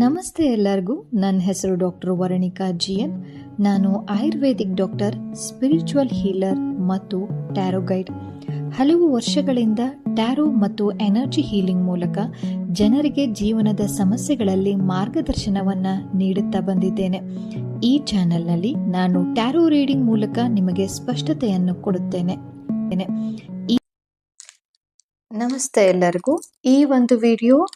ನಮಸ್ತೆ ಎಲ್ಲರಿಗೂ. ನನ್ನ ಹೆಸರು ಡಾಕ್ಟರ್ ವರಣಿಕಾ ಜಿ ಎನ್ ನಾನು ಆಯುರ್ವೇದಿಕ್ ಡಾಕ್ಟರ್, ಸ್ಪಿರಿಚುವಲ್ ಹೀಲರ್ ಮತ್ತು ಟ್ಯಾರೋ ಗೈಡ್. ಹಲವು ವರ್ಷಗಳಿಂದ ಟ್ಯಾರೋ ಮತ್ತು ಎನರ್ಜಿ ಹೀಲಿಂಗ್ ಮೂಲಕ ಜನರಿಗೆ ಜೀವನದ ಸಮಸ್ಯೆಗಳಲ್ಲಿ ಮಾರ್ಗದರ್ಶನವನ್ನು ನೀಡುತ್ತಾ ಬಂದಿದ್ದೇನೆ. ಈ ಚಾನೆಲ್ನಲ್ಲಿ ನಾನು ಟ್ಯಾರೋ ರೀಡಿಂಗ್ ಮೂಲಕ ನಿಮಗೆ ಸ್ಪಷ್ಟತೆಯನ್ನು ಕೊಡುತ್ತೇನೆ. ನಮಸ್ತೆ ಎಲ್ಲರಿಗೂ. ಈ ಒಂದು ವಿಡಿಯೋ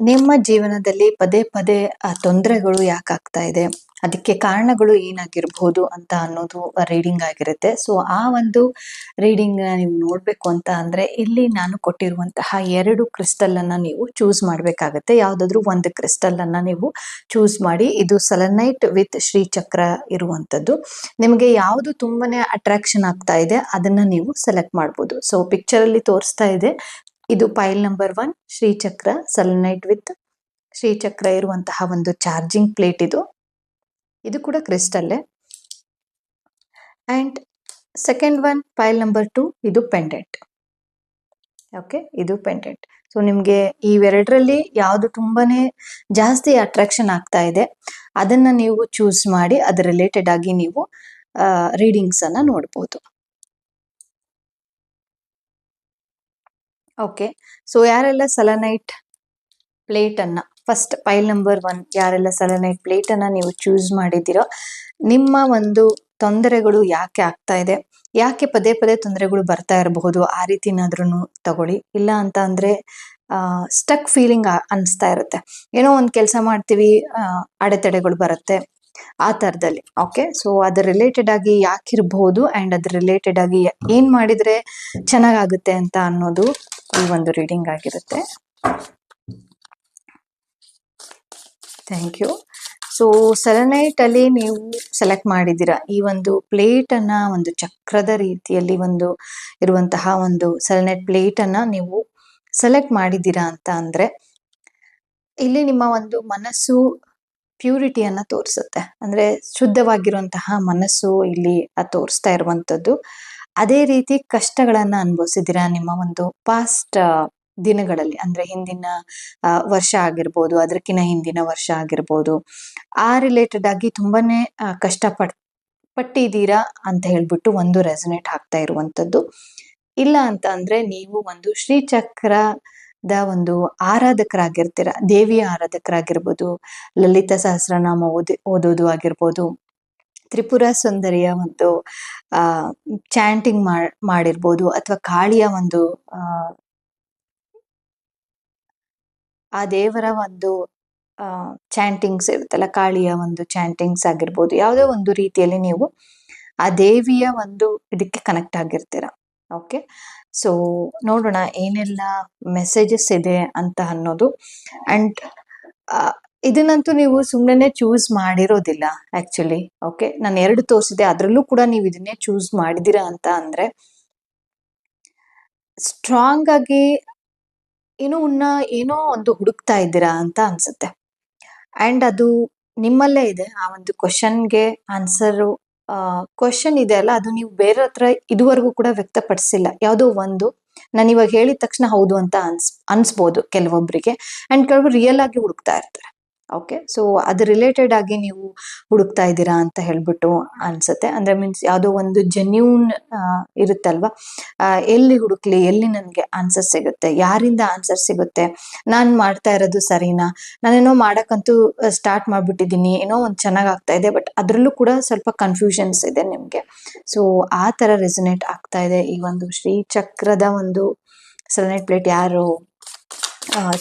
ನಿಮ್ಮ ಜೀವನದಲ್ಲಿ ಪದೇ ಪದೇ, ಆ, ತೊಂದರೆಗಳು ಯಾಕಾಗ್ತಾ ಇದೆ? ಅದಕ್ಕೆ ಕಾರಣಗಳು ಏನಾಗಿರ್ಬೋದು ಅಂತ ಅನ್ನೋದು ರೀಡಿಂಗ್ ಆಗಿರುತ್ತೆ. ಸೊ ಆ ಒಂದು ರೀಡಿಂಗ್ ನೀವು ನೋಡ್ಬೇಕು ಅಂತ ಅಂದ್ರೆ, ಇಲ್ಲಿ ನಾನು ಕೊಟ್ಟಿರುವಂತಹ ಎರಡು ಕ್ರಿಸ್ಟಲ್ ಅನ್ನ ನೀವು ಚೂಸ್ ಮಾಡ್ಬೇಕಾಗತ್ತೆ. ಯಾವ್ದಾದ್ರು ಒಂದು ಕ್ರಿಸ್ಟಲ್ ಅನ್ನ ನೀವು ಚೂಸ್ ಮಾಡಿ, ಇದು ಸಲನೈಟ್ ವಿತ್ ಶ್ರೀಚಕ್ರ ಇರುವಂತದ್ದು ನಿಮಗೆ ಯಾವುದು ತುಂಬಾನೇ ಅಟ್ರಾಕ್ಷನ್ ಆಗ್ತಾ ಇದೆ, ಅದನ್ನ ನೀವು ಸೆಲೆಕ್ಟ್ ಮಾಡ್ಬೋದು. ಸೊ ಪಿಕ್ಚರ್ ಅಲ್ಲಿ ತೋರಿಸ್ತಾ ಇದೆ. ಇದು pile number one, Srichakra selenite with. Srichakra ಇರುವಂತಹ ಒಂದು ಚಾರ್ಜಿಂಗ್ ಪ್ಲೇಟ್ ಇದು. ಇದು ಕೂಡ ಕ್ರಿಸ್ಟಲ್ಲೇ. And second one pile number two, ಇದು ಪೆಂಡೆಂಟ್. ಓಕೆ, ಇದು ಪೆಂಡೆಂಟ್. ಸೊ, ನಿಮಗೆ ಇವೆರಡರಲ್ಲಿ ಯಾವುದು ತುಂಬಾನೇ ಜಾಸ್ತಿ ಅಟ್ರಾಕ್ಷನ್ ಆಗ್ತಾ ಇದೆ, ಅದನ್ನ ನೀವು ಚೂಸ್ ಮಾಡಿ ಅದ್ರ ರಿಲೇಟೆಡ್ ಆಗಿ ನೀವು ರೀಡಿಂಗ್ಸ್ ಅನ್ನ ನೋಡ್ಬೋದು. ಓಕೆ ಸೊ ಯಾರೆಲ್ಲ ಸಲನೈಟ್ ಪ್ಲೇಟ್ ಅನ್ನ ಫಸ್ಟ್ ಪೈಲ್ ನಂಬರ್ ಒನ್ ಯಾರೆಲ್ಲ ಸಲನೈಟ್ ಪ್ಲೇಟ್ ಅನ್ನ ನೀವು ಚೂಸ್ ಮಾಡಿದ್ದೀರೋ, ನಿಮ್ಮ ಒಂದು ತೊಂದರೆಗಳು ಯಾಕೆ ಆಗ್ತಾ ಇದೆ? ಯಾಕೆ ಪದೇ ಪದೇ ತೊಂದರೆಗಳು ಬರ್ತಾ ಇರಬಹುದು? ಆ ರೀತಿನಾದ್ರೂ ತಗೊಳ್ಳಿ. ಇಲ್ಲ ಅಂತ ಅಂದ್ರೆ ಸ್ಟಕ್ ಫೀಲಿಂಗ್ ಅನಿಸ್ತಾ ಇರುತ್ತೆ. ಏನೋ ಒಂದು ಕೆಲಸ ಮಾಡ್ತೀವಿ ಅಡೆತಡೆಗಳು ಬರುತ್ತೆ ಆ ತರದಲ್ಲಿ ಓಕೆ ಸೊ ಅದ್ರ ರಿಲೇಟೆಡ್ ಆಗಿ ಯಾಕಿರ್ಬಹುದು ಅಂಡ್ ಅದ್ರ ರಿಲೇಟೆಡ್ ಆಗಿ ಏನ್ ಮಾಡಿದ್ರೆ ಚೆನ್ನಾಗಾಗುತ್ತೆ ಅಂತ ಅನ್ನೋದು ಈ ಒಂದು ರೀಡಿಂಗ್ ಆಗಿರುತ್ತೆ. ಥ್ಯಾಂಕ್ ಯು ಸೊ ಸೆಲೆನೈಟ್ ಅಲ್ಲಿ ನೀವು ಸೆಲೆಕ್ಟ್ ಮಾಡಿದ್ದೀರಾ? ಈ ಒಂದು ಪ್ಲೇಟ್ ಅನ್ನ, ಒಂದು ಚಕ್ರದ ರೀತಿಯಲ್ಲಿ ಒಂದು ಇರುವಂತಹ ಒಂದು ಸೆಲೆನೈಟ್ ಪ್ಲೇಟ್ ಅನ್ನ ನೀವು ಸೆಲೆಕ್ಟ್ ಮಾಡಿದ್ದೀರಾ ಅಂತ ಅಂದ್ರೆ, ಇಲ್ಲಿ ನಿಮ್ಮ ಒಂದು ಮನಸ್ಸು ಪ್ಯೂರಿಟಿಯನ್ನ ತೋರಿಸುತ್ತೆ. ಅಂದ್ರೆ ಶುದ್ಧವಾಗಿರುವಂತಹ ಮನಸ್ಸು ಇಲ್ಲಿ ತೋರಿಸ್ತಾ ಇರುವಂತದ್ದು ಅದೇ ರೀತಿ ಕಷ್ಟಗಳನ್ನ ಅನುಭವಿಸಿದ್ದೀರಾ ನಿಮ್ಮ ಒಂದು ಪಾಸ್ಟ್ ದಿನಗಳಲ್ಲಿ? ಅಂದ್ರೆ ಹಿಂದಿನ ವರ್ಷ ಆಗಿರ್ಬೋದು ಅದಕ್ಕಿಂತ ಹಿಂದಿನ ವರ್ಷ ಆಗಿರ್ಬೋದು. ಆ ರಿಲೇಟೆಡ್ ಆಗಿ ತುಂಬಾನೇ ಕಷ್ಟ ಪಟ್ ಪಟ್ಟಿದ್ದೀರಾ ಅಂತ ಹೇಳ್ಬಿಟ್ಟು ಒಂದು ರೆಸನೇಟ್ ಆಗ್ತಾ ಇರುವಂತದ್ದು ಇಲ್ಲ ಅಂತ ಅಂದ್ರೆ ನೀವು ಒಂದು ಶ್ರೀಚಕ್ರದ ಒಂದು ಆರಾಧಕರಾಗಿರ್ತೀರ, ದೇವಿಯ ಆರಾಧಕರಾಗಿರ್ಬೋದು, ಲಲಿತ ಸಹಸ್ರನಾಮ ಓದಿ, ಓದೋದು ಆಗಿರ್ಬೋದು ತ್ರಿಪುರ ಸುಂದರಿಯ ಒಂದು, ಆ ಚಾಂಟಿಂಗ್ ಮಾಡಿರ್ಬೋದು ಅಥವಾ ಕಾಳಿಯ ಒಂದು, ಆ ದೇವರ ಒಂದು ಚಾಂಟಿಂಗ್ಸ್ ಇರುತ್ತಲ್ಲ, ಕಾಳಿಯ ಒಂದು ಚಾಂಟಿಂಗ್ಸ್ ಆಗಿರ್ಬೋದು. ಯಾವುದೋ ಒಂದು ರೀತಿಯಲ್ಲಿ ನೀವು ಆ ದೇವಿಯ ಒಂದು ಇದಕ್ಕೆ ಕನೆಕ್ಟ್ ಆಗಿರ್ತೀರ. ಓಕೆ ಸೊ ನೋಡೋಣ ಏನೆಲ್ಲ ಮೆಸೇಜಸ್ ಇದೆ ಅಂತ ಅನ್ನೋದು. ಅಂಡ್ ಇದನ್ನಂತೂ ನೀವು ಸುಮ್ಮನೆ ಚೂಸ್ ಮಾಡಿರೋದಿಲ್ಲ ಆಕ್ಚುಲಿ ಓಕೆ ನಾನು ಎರಡು ತೋರಿಸಿದೆ ಅದರಲ್ಲೂ ಕೂಡ ನೀವು ಇದನ್ನೇ ಚೂಸ್ ಮಾಡಿದಿರಾ ಅಂತ ಅಂದ್ರೆ ಸ್ಟ್ರಾಂಗ್ ಆಗಿ ಏನೋ ಉನ್ನ, ಏನೋ ಒಂದು ಹುಡುಕ್ತಾ ಇದ್ದೀರಾ ಅಂತ ಅನ್ಸುತ್ತೆ. ಅಂಡ್ ಅದು ನಿಮ್ಮಲ್ಲೇ ಇದೆ, ಆ ಒಂದು ಕ್ವಶನ್ಗೆ ಆನ್ಸರ್ ಕ್ವಶನ್ ಇದೆ ಅಲ್ಲ, ಅದು ನೀವು ಬೇರೆ ಹತ್ರ ಇದುವರೆಗೂ ಕೂಡ ವ್ಯಕ್ತಪಡಿಸಿಲ್ಲ. ಯಾವುದೋ ಒಂದು, ನಾನು ಇವಾಗ ಹೇಳಿದ ತಕ್ಷಣ ಹೌದು ಅಂತ ಅನ್ಸ್, ಅನ್ಸ್ಬೋದು ಕೆಲವೊಬ್ಬರಿಗೆ ಅಂಡ್ ಕೆಲವರು ರಿಯಲ್ ಆಗಿ ಹುಡುಕ್ತಾ ಇರ್ತಾರೆ. ಓಕೆ ಸೊ ಅದ್ ರಿಲೇಟೆಡ್ ಆಗಿ ನೀವು ಹುಡುಕ್ತಾ ಇದ್ದೀರಾ ಅಂತ ಹೇಳ್ಬಿಟ್ಟು ಅನ್ಸುತ್ತೆ. ಅಂದ್ರೆ ಮೀನ್ಸ್ ಯಾವುದೋ ಒಂದು ಜೆನ್ಯೂನ್ ಇರುತ್ತಲ್ವಾ? ಎಲ್ಲಿ ಹುಡುಕ್ಲಿ, ಎಲ್ಲಿ ನನಗೆ ಆನ್ಸರ್ ಸಿಗುತ್ತೆ? ಯಾರಿಂದ ಆನ್ಸರ್ ಸಿಗುತ್ತೆ? ನಾನು ಮಾಡ್ತಾ ಇರೋದು ಸರಿನಾ? ನಾನೇನೋ ಮಾಡೋಕ್ಕಂತೂ ಸ್ಟಾರ್ಟ್ ಮಾಡ್ಬಿಟ್ಟಿದ್ದೀನಿ. ಏನೋ ಒಂದು ಚೆನ್ನಾಗ್ ಆಗ್ತಾ ಇದೆ ಬಟ್ ಅದರಲ್ಲೂ ಕೂಡ ಸ್ವಲ್ಪ ಕನ್ಫ್ಯೂಷನ್ಸ್ ಇದೆ ನಿಮಗೆ. ಸೊ ಆ ತರ ರೆಸನೇಟ್ ಆಗ್ತಾ ಇದೆ. ಈ ಒಂದು ಶ್ರೀ ಚಕ್ರದ ಒಂದು ಸೆಲೆನೇಟ್ ಪ್ಲೇಟ್ ಯಾರು?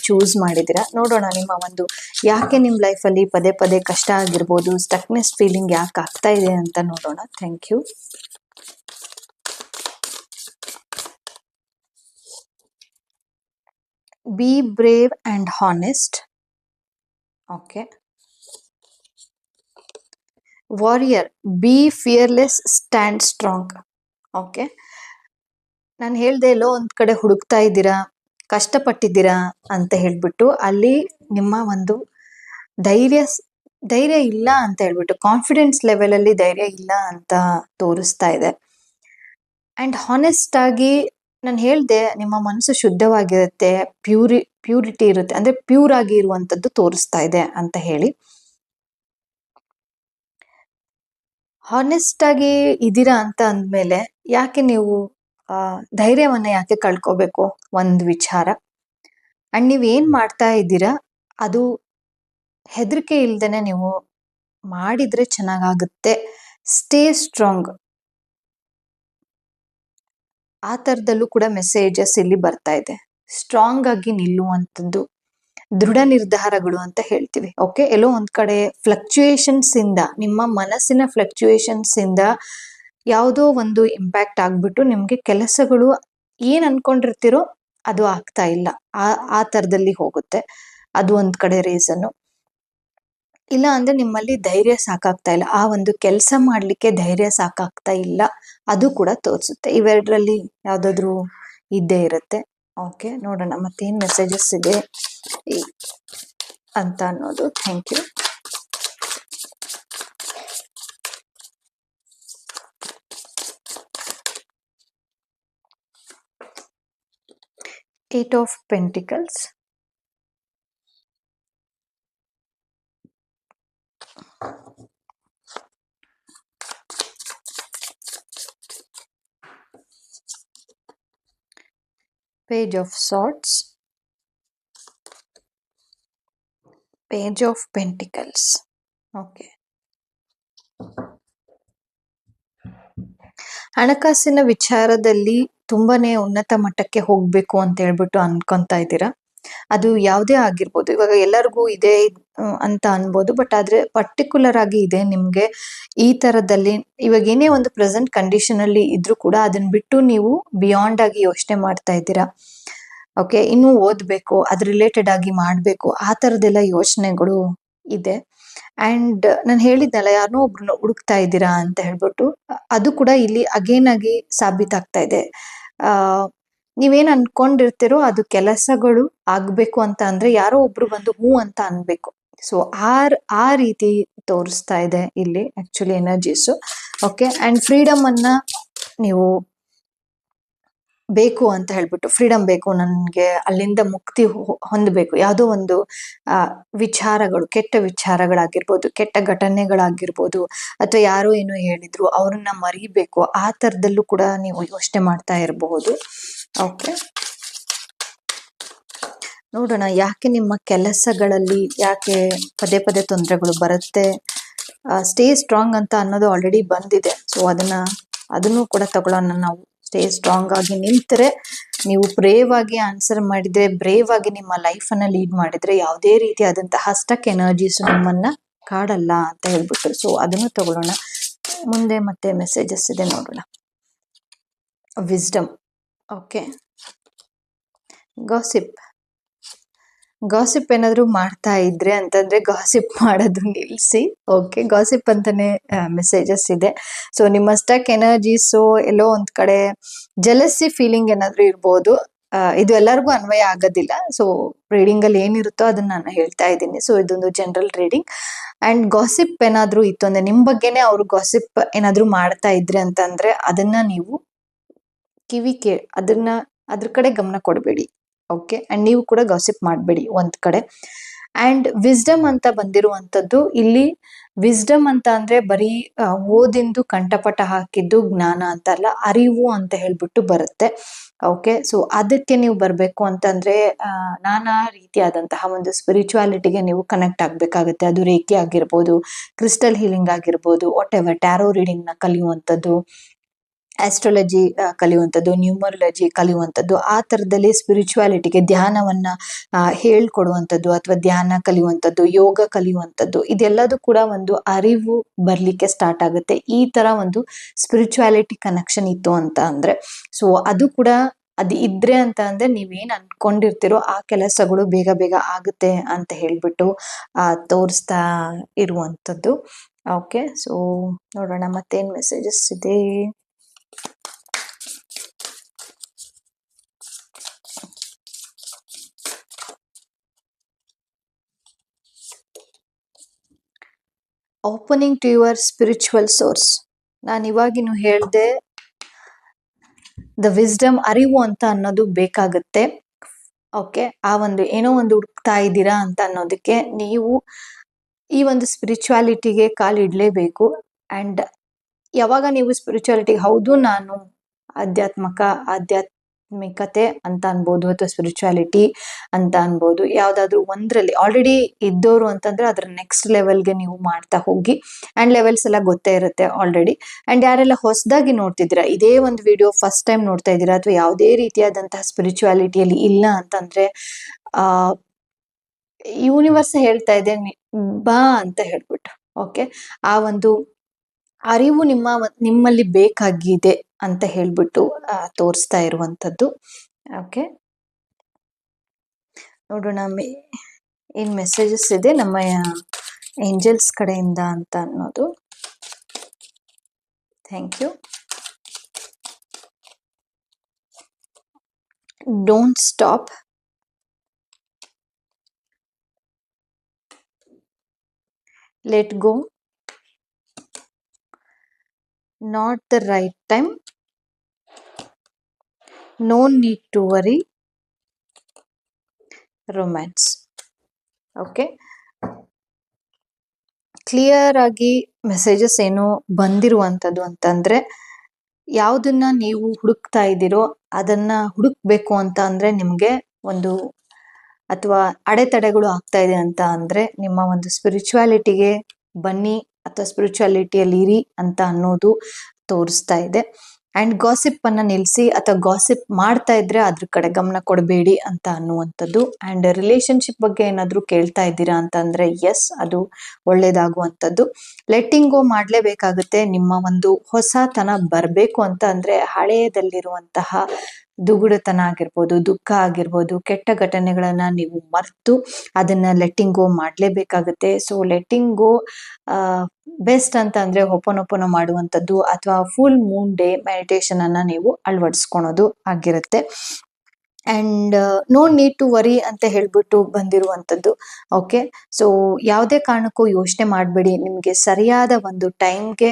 ಚೂಸ್ ಮಾಡಿದ್ದೀರಾ? ನೋಡೋಣ ನಿಮ್ಮ ಒಂದು ಯಾಕೆ ನಿಮ್ಮ ಲೈಫಲ್ಲಿ ಪದೇ ಪದೇ ಕಷ್ಟ ಆಗಿರ್ಬೋದು ಸ್ಟಕ್ನೆಸ್ ಫೀಲಿಂಗ್ ಯಾಕೆ ಆಗ್ತಾ ಇದೆ ಅಂತ ನೋಡೋಣ. Thank you be brave and honest okay warrior be fearless stand strong okay ನಾನು ಹೇಳ್ದೆ ಎಲ್ಲೋ ಒಂದು ಕಡೆ ಹುಡುಕ್ತಾ ಇದ್ದೀರಾ? ಕಷ್ಟಪಟ್ಟಿದ್ದೀರಾ ಅಂತ ಹೇಳ್ಬಿಟ್ಟು ಅಲ್ಲಿ ನಿಮ್ಮ ಒಂದು ಧೈರ್ಯ ಧೈರ್ಯ ಇಲ್ಲ ಅಂತ ಹೇಳ್ಬಿಟ್ಟು ಕಾನ್ಫಿಡೆನ್ಸ್ ಲೆವೆಲಲ್ಲಿ ಧೈರ್ಯ ಇಲ್ಲ ಅಂತ ತೋರಿಸ್ತಾ ಇದೆ. ಅಂಡ್ ಹಾನೆಸ್ಟ್ ಆಗಿ ನಾನು ಹೇಳ್ದೆ ನಿಮ್ಮ ಮನಸ್ಸು ಶುದ್ಧವಾಗಿರುತ್ತೆ, ಪ್ಯೂರಿ, ಪ್ಯೂರಿಟಿ ಇರುತ್ತೆ, ಅಂದ್ರೆ ಪ್ಯೂರ್ ಆಗಿ ಇರುವಂತದ್ದು ತೋರಿಸ್ತಾ ಇದೆ ಅಂತ ಹೇಳಿ. ಹಾನೆಸ್ಟ್ ಆಗಿ ಇದ್ದೀರಾ ಅಂತ ಅಂದ್ಮೇಲೆ ಯಾಕೆ ನೀವು ಆ, ಧೈರ್ಯವನ್ನ ಯಾಕೆ ಕಳ್ಕೋಬೇಕು? ಒಂದು ವಿಚಾರ. ಅಂಡ್ ನೀವ್ ಏನ್ ಮಾಡ್ತಾ ಇದ್ದೀರಾ? ಅದು ಹೆದರಿಕೆ ಇಲ್ದೇನೆ ನೀವು ಮಾಡಿದ್ರೆ ಚೆನ್ನಾಗಾಗುತ್ತೆ. ಸ್ಟೇ ಸ್ಟ್ರಾಂಗ್ ಆ ಥರದಲ್ಲೂ ಕೂಡ ಮೆಸೇಜಸ್ ಇಲ್ಲಿ ಬರ್ತಾ ಇದೆ. ಸ್ಟ್ರಾಂಗ್ ಆಗಿ ನಿಲ್ಲುವಂಥದ್ದು ದೃಢ ನಿರ್ಧಾರಗಳು ಅಂತ ಹೇಳ್ತೀವಿ. ಓಕೆ ಎಲ್ಲೋ ಒಂದ್ ಕಡೆ ಫ್ಲಕ್ಚುಯೇಷನ್ಸ್ ಇಂದ ನಿಮ್ಮ ಮನಸ್ಸಿನ ಫ್ಲಕ್ಚುಯೇಷನ್ಸ್ ಇಂದ ಯಾವುದೋ ಒಂದು ಇಂಪ್ಯಾಕ್ಟ್ ಆಗ್ಬಿಟ್ಟು ನಿಮ್ಗೆ ಕೆಲಸಗಳು ಏನ್ ಅನ್ಕೊಂಡಿರ್ತೀರೋ ಅದು ಆಗ್ತಾ ಇಲ್ಲ. ಆ ಆ ತರದಲ್ಲಿ ಹೋಗುತ್ತೆ. ಅದು ಒಂದ್ ಕಡೆ ರೀಸನ್ ಇಲ್ಲ ಅಂದ್ರೆ ನಿಮ್ಮಲ್ಲಿ ಧೈರ್ಯ ಸಾಕಾಗ್ತಾ ಇಲ್ಲ. ಆ ಒಂದು ಕೆಲಸ ಮಾಡ್ಲಿಕ್ಕೆ ಧೈರ್ಯ ಸಾಕಾಗ್ತಾ ಇಲ್ಲ. ಅದು ಕೂಡ ತೋರಿಸುತ್ತೆ. ಇವೆರಡರಲ್ಲಿ ಯಾವ್ದಾದ್ರು ಇದ್ದೇ ಇರುತ್ತೆ. ಓಕೆ ನೋಡೋಣ ಮತ್ತೇನ್ ಮೆಸೇಜಸ್ ಇದೆ ಅಂತ ಅನ್ನೋದು. Thank you eight of pentacles page of swords page of pentacles okay ಹಣಕಾಸಿನ ವಿಚಾರದಲ್ಲಿ ತುಂಬಾನೇ ಉನ್ನತ ಮಟ್ಟಕ್ಕೆ ಹೋಗ್ಬೇಕು ಅಂತ ಹೇಳ್ಬಿಟ್ಟು ಅನ್ಕೊಂತಾ ಇದ್ದೀರಾ? ಅದು ಯಾವುದೇ ಆಗಿರ್ಬೋದು. ಇವಾಗ ಎಲ್ಲರಿಗೂ ಇದೆ ಅಂತ ಅನ್ಬೋದು. ಬಟ್ ಆದ್ರೆ ಪರ್ಟಿಕ್ಯುಲರ್ ಆಗಿ ಇದೆ ನಿಮ್ಗೆ ಈ ತರದಲ್ಲಿ ಇವಾಗ ಏನೇ ಒಂದು ಪ್ರೆಸೆಂಟ್ ಕಂಡೀಷನ್ ಅಲ್ಲಿ ಇದ್ರೂ ಕೂಡ ಅದನ್ನ ಬಿಟ್ಟು ನೀವು ಬಿಯಾಂಡ್ ಆಗಿ ಯೋಚನೆ ಮಾಡ್ತಾ ಇದ್ದೀರಾ? ಓಕೆ ಇನ್ನೂ ಓದ್ಬೇಕು ಅದ್ರ ರಿಲೇಟೆಡ್ ಆಗಿ ಮಾಡ್ಬೇಕು, ಆ ತರದೆಲ್ಲ ಯೋಚನೆಗಳು ಇದೆ. ಅಂಡ್ ನಾನು ಹೇಳಿದ್ನಲ್ಲ ಯಾರನ್ನೋ ಒಬ್ರನ್ನ ಹುಡುಕ್ತಾ ಇದ್ದೀರಾ ಅಂತ ಹೇಳ್ಬಿಟ್ಟು, ಅದು ಕೂಡ ಇಲ್ಲಿ ಅಗೇನ್ ಆಗಿ ಸಾಬೀತಾಗ್ತಾ ಇದೆ. ನೀವೇನ್ ಅನ್ಕೊಂಡಿರ್ತೀರೋ ಅದು ಕೆಲಸಗಳು ಆಗ್ಬೇಕು ಅಂತ ಅಂದ್ರೆ ಯಾರೋ ಒಬ್ರು ಬಂದು ಹೂ ಅಂತ ಅನ್ಬೇಕು. ಸೊ ಆರ್, ಆ ರೀತಿ ತೋರಿಸ್ತಾ ಇದೆ ಇಲ್ಲಿ actually energies okay and freedom ಅನ್ನ ನೀವು ಬೇಕು ಅಂತ ಹೇಳ್ಬಿಟ್ಟು ಫ್ರೀಡಮ್ ಬೇಕು, ನನಗೆ ಅಲ್ಲಿಂದ ಮುಕ್ತಿ ಹೊಂದಬೇಕು. ಯಾವುದೋ ಒಂದು ವಿಚಾರಗಳು, ಕೆಟ್ಟ ವಿಚಾರಗಳಾಗಿರ್ಬೋದು, ಕೆಟ್ಟ ಘಟನೆಗಳಾಗಿರ್ಬೋದು, ಅಥವಾ ಯಾರೋ ಏನೋ ಹೇಳಿದ್ರು, ಅವ್ರನ್ನ ಮರಿಬೇಕು, ಆ ತರದಲ್ಲೂ ಕೂಡ ನೀವು ಯೋಚನೆ ಮಾಡ್ತಾ ಇರಬಹುದು ಓಕೆ ನೋಡೋಣ, ಯಾಕೆ ನಿಮ್ಮ ಕೆಲಸಗಳಲ್ಲಿ, ಯಾಕೆ ಪದೇ ಪದೇ ತೊಂದರೆಗಳು ಬರುತ್ತೆ? ಸ್ಟೇ ಸ್ಟ್ರಾಂಗ್ ಅಂತ ಅನ್ನೋದು ಆಲ್ರೆಡಿ ಬಂದಿದೆ. ಸೊ ಅದನ್ನ, ಅದನ್ನು ಕೂಡ ತಗೊಳ್ಳೋಣ ನಾವು. ಸ್ಟೇ ಸ್ಟ್ರಾಂಗ್ ಆಗಿ ನಿಂತರೆ ನೀವು ಬ್ರೇವ್ ಆಗಿ ಆನ್ಸರ್ ಮಾಡಿದ್ರೆ ಬ್ರೇವ್ ಆಗಿ ನಿಮ್ಮ ಲೈಫ್ ಅನ್ನ ಲೀಡ್ ಮಾಡಿದ್ರೆ ಯಾವುದೇ ರೀತಿಯಾದಂತಹ ಸ್ಟಕ್ ಎನರ್ಜೀಸ್ ನಿಮ್ಮನ್ನ ಕಾಡಲ್ಲ ಅಂತ ಹೇಳ್ಬಿಟ್ಟು. ಸೊ ಅದನ್ನು ತಗೊಳ್ಳೋಣ. ಮುಂದೆ ಮತ್ತೆ ಮೆಸೇಜಸ್ ಇದೆ ನೋಡೋಣ. ವಿಸ್ಡಮ್ ಓಕೆ ಗಾಸಿಪ್ ಗಾಸಿಪ್ ಏನಾದ್ರು ಮಾಡ್ತಾ ಇದ್ರೆ ಅಂತಂದ್ರೆ ಗಾಸಿಪ್ ಮಾಡೋದು ನಿಲ್ಸಿ. ಓಕೆ ಗಾಸಿಪ್ ಅಂತಾನೆ ಮೆಸೇಜಸ್ ಇದೆ. ಸೊ ನಿಮ್ಮ ಸ್ಟಕ್ ಎನರ್ಜೀಸು ಎಲ್ಲೋ ಒಂದ್ ಕಡೆ ಜಲಸಿ ಫೀಲಿಂಗ್ ಏನಾದ್ರು ಇರ್ಬೋದು. ಇದು ಎಲ್ಲರಿಗೂ ಅನ್ವಯ ಆಗೋದಿಲ್ಲ. ಸೊ ರೀಡಿಂಗ್ ಅಲ್ಲಿ ಏನಿರುತ್ತೋ ಅದನ್ನ ನಾನು ಹೇಳ್ತಾ ಇದ್ದೀನಿ. ಸೊ ಇದೊಂದು ಜನರಲ್ ರೀಡಿಂಗ್ ಅಂಡ್ ಗಾಸಿಪ್ ಏನಾದ್ರೂ ಇತ್ತು ಅಂದ್ರೆ, ನಿಮ್ ಬಗ್ಗೆನೆ ಅವ್ರು ಗಾಸಿಪ್ ಏನಾದ್ರೂ ಮಾಡ್ತಾ ಇದ್ರೆ ಅಂತಂದ್ರೆ, ಅದನ್ನ ನೀವು ಕಿವಿ ಕೇ, ಅದನ್ನ, ಅದ್ರ ಕಡೆ ಗಮನ ಕೊಡಬೇಡಿ. ಓಕೆ ಅಂಡ್ ನೀವು ಕೂಡ ಗಾಸಿಪ್ ಮಾಡಬೇಡಿ ಒಂದ್ ಕಡೆ. ಅಂಡ್ ವಿಸ್ಡಮ್ ಅಂತ ಬಂದಿರುವಂತದ್ದು ಇಲ್ಲಿ ವಿಸ್ಡಮ್ ಅಂತ ಅಂದ್ರೆ ಬರೀ ಓದಿಂದು ಕಂಠಪಟ ಹಾಕಿದ್ದು ಜ್ಞಾನ ಅಂತ ಅಲ್ಲ ಅರಿವು ಅಂತ ಹೇಳ್ಬಿಟ್ಟು ಬರುತ್ತೆ. ಓಕೆ ಸೊ ಅದಕ್ಕೆ ನೀವು ಬರಬೇಕು ಅಂತಂದ್ರೆ ನಾನಾ ರೀತಿಯಾದಂತಹ ಒಂದು ಸ್ಪಿರಿಚುವಾಲಿಟಿಗೆ ನೀವು ಕನೆಕ್ಟ್ ಆಗ್ಬೇಕಾಗತ್ತೆ. ಅದು ರೇಖೆ ಆಗಿರ್ಬೋದು ಕ್ರಿಸ್ಟಲ್ ಹೀಲಿಂಗ್ ಆಗಿರ್ಬೋದು ವಾಟ್ ಎವರ್ ಟ್ಯಾರೋ ರೀಡಿಂಗ್ನ ಕಲಿಯುವಂಥದ್ದು ಆಸ್ಟ್ರಾಲಜಿ ಕಲಿಯುವಂಥದ್ದು ನ್ಯೂಮರಾಲಜಿ ಕಲಿಯುವಂಥದ್ದು, ಆ ಥರದಲ್ಲಿ ಸ್ಪಿರಿಚುವಾಲಿಟಿಗೆ ಧ್ಯಾನವನ್ನು ಹೇಳ್ಕೊಡುವಂಥದ್ದು ಅಥವಾ ಧ್ಯಾನ ಕಲಿಯುವಂಥದ್ದು, ಯೋಗ ಕಲಿಯುವಂಥದ್ದು, ಇದೆಲ್ಲದೂ ಕೂಡ ಒಂದು ಅರಿವು ಬರಲಿಕ್ಕೆ ಸ್ಟಾರ್ಟ್ ಆಗುತ್ತೆ. ಈ ಥರ ಒಂದು ಸ್ಪಿರಿಚುವಾಲಿಟಿ ಕನೆಕ್ಷನ್ ಇತ್ತು ಅಂತ ಅಂದರೆ. ಸೊ ಅದು ಕೂಡ ಅದು ಇದ್ರೆ ಅಂತ ಅಂದ್ರೆ ನೀವೇನ್ ಅನ್ಕೊಂಡಿರ್ತೀರೋ ಆ ಕೆಲಸಗಳು ಬೇಗ ಬೇಗ ಆಗುತ್ತೆ ಅಂತ ಹೇಳ್ಬಿಟ್ಟು ತೋರಿಸ್ತಾ ಇರುವಂಥದ್ದು. ಓಕೆ ಸೊ ನೋಡೋಣ ಮತ್ತೇನು ಮೆಸೇಜಸ್ ಇದೆ. Opening to your spiritual source ನಾನು ಇವಾಗಿನೂ ಹೇಳಿದೆ ದ ವಿಸ್ಡಮ್ ಅರಿವು ಅಂತ ಅನ್ನೋದು ಬೇಕಾಗುತ್ತೆ. ಓಕೆ ಆ ಒಂದು ಏನೋ ಒಂದು ಹುಡುಕ್ತಾ ಇದ್ದೀರಾ ಅಂತ ಅನ್ನೋದಕ್ಕೆ ನೀವು ಈ ಒಂದು ಸ್ಪಿರಿಚುವಾಲಿಟಿಗೆ ಕಾಲಿಡಲೇಬೇಕು ಆ್ಯಂಡ್ ಯಾವಾಗ ನೀವು ಸ್ಪಿರಿಚುವಾಲಿಟಿ ಹೌದು, ನಾನು ಆಧ್ಯಾತ್ಮಕ ಆಧ್ಯಾತ್ಮಿಕತೆ ಅಂತ ಅನ್ಬೋದು ಅಥವಾ ಸ್ಪಿರಿಚುಯಾಲಿಟಿ ಅಂತ ಅನ್ಬೋದು. ಯಾವ್ದಾದ್ರು ಒಂದ್ರಲ್ಲಿ ಆಲ್ರೆಡಿ ಇದ್ದವರು ಅಂತಂದ್ರೆ ಅದ್ರ ನೆಕ್ಸ್ಟ್ ಲೆವೆಲ್ಗೆ ನೀವು ಮಾಡ್ತಾ ಹೋಗಿ ಅಂಡ್ ಲೆವೆಲ್ಸ್ ಎಲ್ಲ ಗೊತ್ತೇ ಇರುತ್ತೆ ಆಲ್ರೆಡಿ ಅಂಡ್ ಯಾರೆಲ್ಲ ಹೊಸದಾಗಿ ನೋಡ್ತಿದ್ದೀರಾ, ಇದೇ ಒಂದು ವಿಡಿಯೋ ಫಸ್ಟ್ ಟೈಮ್ ನೋಡ್ತಾ ಇದ್ದೀರಾ ಅಥವಾ ಯಾವುದೇ ರೀತಿಯಾದಂತಹ ಸ್ಪಿರಿಚುಯಾಲಿಟಿಯಲ್ಲಿ ಇಲ್ಲ ಅಂತಂದ್ರೆ, ಆ ಯೂನಿವರ್ಸ್ ಹೇಳ್ತಾ ಇದೆ ಬಾ ಅಂತ ಹೇಳ್ಬಿಟ್ಟು. ಓಕೆ ಆ ಒಂದು ಅರಿವು ನಿಮ್ಮ, ನಿಮ್ಮಲ್ಲಿ ಬೇಕಾಗಿದೆ. ಅಂತ ಹೇಳ್ಬಿಟ್ಟು ತೋರಿಸ್ತಾ ಇರುವಂಥದ್ದು. ಓಕೆ. ನೋಡೋಣ, ಮೇ, ಏನು ಮೆಸೇಜಸ್ ಇದೆ? ನಮ್ಮ ಏಂಜಲ್ಸ್ ಕಡೆಯಿಂದ ಅಂತ ಅನ್ನೋದು. Thank you don't stop let go not the right time. No need to worry. Romance okay clear ಆಗಿ ಮೆಸೇಜಸ್ ಏನು ಬಂದಿರುವಂಥದ್ದು ಅಂತಂದರೆ, ಯಾವುದನ್ನ ನೀವು ಹುಡುಕ್ತಾ ಇದ್ದೀರೋ ಅದನ್ನ ಹುಡುಕ್ಬೇಕು ಅಂತ ಅಂದರೆ ನಿಮಗೆ ಒಂದು ಅಥವಾ ಅಡೆತಡೆಗಳು ಆಗ್ತಾ ಇದೆ ಅಂತ ಅಂದರೆ ನಿಮ್ಮ ಒಂದು ಸ್ಪಿರಿಚುವಾಲಿಟಿಗೆ ಬನ್ನಿ ಅಥವಾ ಸ್ಪಿರಿಚುವಾಲಿಟಿಯಲ್ಲಿ ಇರಿ ಅಂತ ಅನ್ನೋದು ತೋರಿಸ್ತಾ ಇದೆ. ಅಂಡ್ ಗಾಸಿಪ್ ಅನ್ನ ನಿಲ್ಲಿಸಿ ಅಥವಾ ಗಾಸಿಪ್ ಮಾಡ್ತಾ ಇದ್ರೆ ಅದ್ರ ಕಡೆ ಗಮನ ಕೊಡಬೇಡಿ ಅಂತ ಅನ್ನುವಂಥದ್ದು. ಅಂಡ್ ರಿಲೇಶನ್ಶಿಪ್ ಬಗ್ಗೆ ಏನಾದರೂ ಕೇಳ್ತಾ ಇದ್ದೀರಾ ಅಂತ ಅಂದ್ರೆ ಎಸ್ ಅದು ಒಳ್ಳೇದಾಗುವಂಥದ್ದು. Letting go ಮಾಡ್ಲೇಬೇಕಾಗುತ್ತೆ. ನಿಮ್ಮ ಒಂದು ಹೊಸತನ ಬರಬೇಕು ಅಂತ ಅಂದ್ರೆ ಹಳೆಯದಲ್ಲಿರುವಂತಹ ದುಗುಡತನ ಆಗಿರ್ಬೋದು, ದುಃಖ ಆಗಿರ್ಬೋದು, ಕೆಟ್ಟ ಘಟನೆಗಳನ್ನ ನೀವು ಮರ್ತು ಅದನ್ನ ಲೆಟ್ಟಿಂಗ್ ಗೋ ಮಾಡ್ಲೇಬೇಕಾಗುತ್ತೆ. ಸೊ ಲೆಟ್ಟಿಂಗ್ ಗೋ ಬೆಸ್ಟ್ ಅಂತ ಅಂದ್ರೆ ಒಪನೊಪನ ಮಾಡುವಂಥದ್ದು ಅಥವಾ ಫುಲ್ ಮೂನ್ ಡೇ ಮೆಡಿಟೇಷನ್ ಅನ್ನ ನೀವು ಅಳವಡಿಸ್ಕೊಳೋದು ಆಗಿರುತ್ತೆ. And no need to worry ಅಂತ ಹೇಳ್ಬಿಟ್ಟು ಬಂದಿರುವಂಥದ್ದು. ಓಕೆ ಸೊ ಯಾವುದೇ ಕಾರಣಕ್ಕೂ ಯೋಚನೆ ಮಾಡಬೇಡಿ. ನಿಮಗೆ ಸರಿಯಾದ ಒಂದು ಟೈಮ್ಗೆ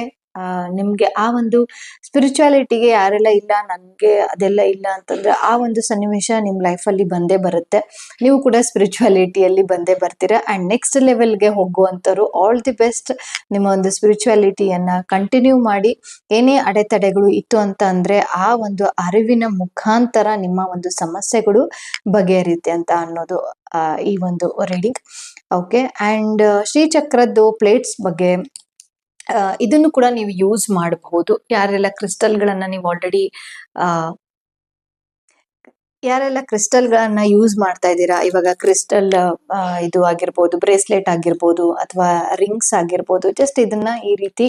ನಿಮ್ಗೆ ಆ ಒಂದು ಸ್ಪಿರಿಚುಯಾಲಿಟಿಗೆ ಯಾರೆಲ್ಲ ಇಲ್ಲ ನನ್ಗೆ ಅದೆಲ್ಲ ಇಲ್ಲ ಅಂತಂದ್ರೆ ಆ ಒಂದು ಸನ್ನಿವೇಶ ನಿಮ್ ಲೈಫ್ ಅಲ್ಲಿ ಬಂದೇ ಬರುತ್ತೆ. ನೀವು ಕೂಡ ಸ್ಪಿರಿಚುಯಾಲಿಟಿಯಲ್ಲಿ ಬಂದೇ ಬರ್ತೀರಾ. ಅಂಡ್ ನೆಕ್ಸ್ಟ್ ಲೆವೆಲ್ಗೆ ಹೋಗುವಂತವ್ರು ಆಲ್ ದಿ ಬೆಸ್ಟ್ ನಿಮ್ಮ ಒಂದು ಸ್ಪಿರಿಚುಯಾಲಿಟಿಯನ್ನ ಕಂಟಿನ್ಯೂ ಮಾಡಿ ಏನೇ ಅಡೆತಡೆಗಳು ಇತ್ತು ಅಂತ ಅಂದ್ರೆ ಆ ಒಂದು ಅರಿವಿನ ಮುಖಾಂತರ ನಿಮ್ಮ ಒಂದು ಸಮಸ್ಯೆಗಳು ಬಗೆಹರಿಯುತ್ತೆ ಅಂತ ಅನ್ನೋದು ಆ, ಈ ಒಂದು ರೀಡಿಂಗ್ ಓಕೆ ಅಂಡ್ ಶ್ರೀಚಕ್ರದ್ದು ಪ್ಲೇಟ್ಸ್ ಬಗ್ಗೆ ಆ, ಇದನ್ನು ಕೂಡ ನೀವು ಯೂಸ್ ಮಾಡಬಹುದು ಯಾರೆಲ್ಲ ಕ್ರಿಸ್ಟಲ್ಗಳನ್ನ ನೀವು ಆಲ್ರೆಡಿ ಯಾರೆಲ್ಲ ಕ್ರಿಸ್ಟಲ್ಗಳನ್ನ ಯೂಸ್ ಮಾಡ್ತಾ ಇದ್ದೀರಾ? ಇವಾಗ ಕ್ರಿಸ್ಟಲ್ ಇದು ಆಗಿರ್ಬೋದು, ಬ್ರೇಸ್ಲೆಟ್ ಆಗಿರ್ಬೋದು ಅಥವಾ ರಿಂಗ್ಸ್ ಆಗಿರ್ಬೋದು ಜಸ್ಟ್ ಇದನ್ನ ಈ ರೀತಿ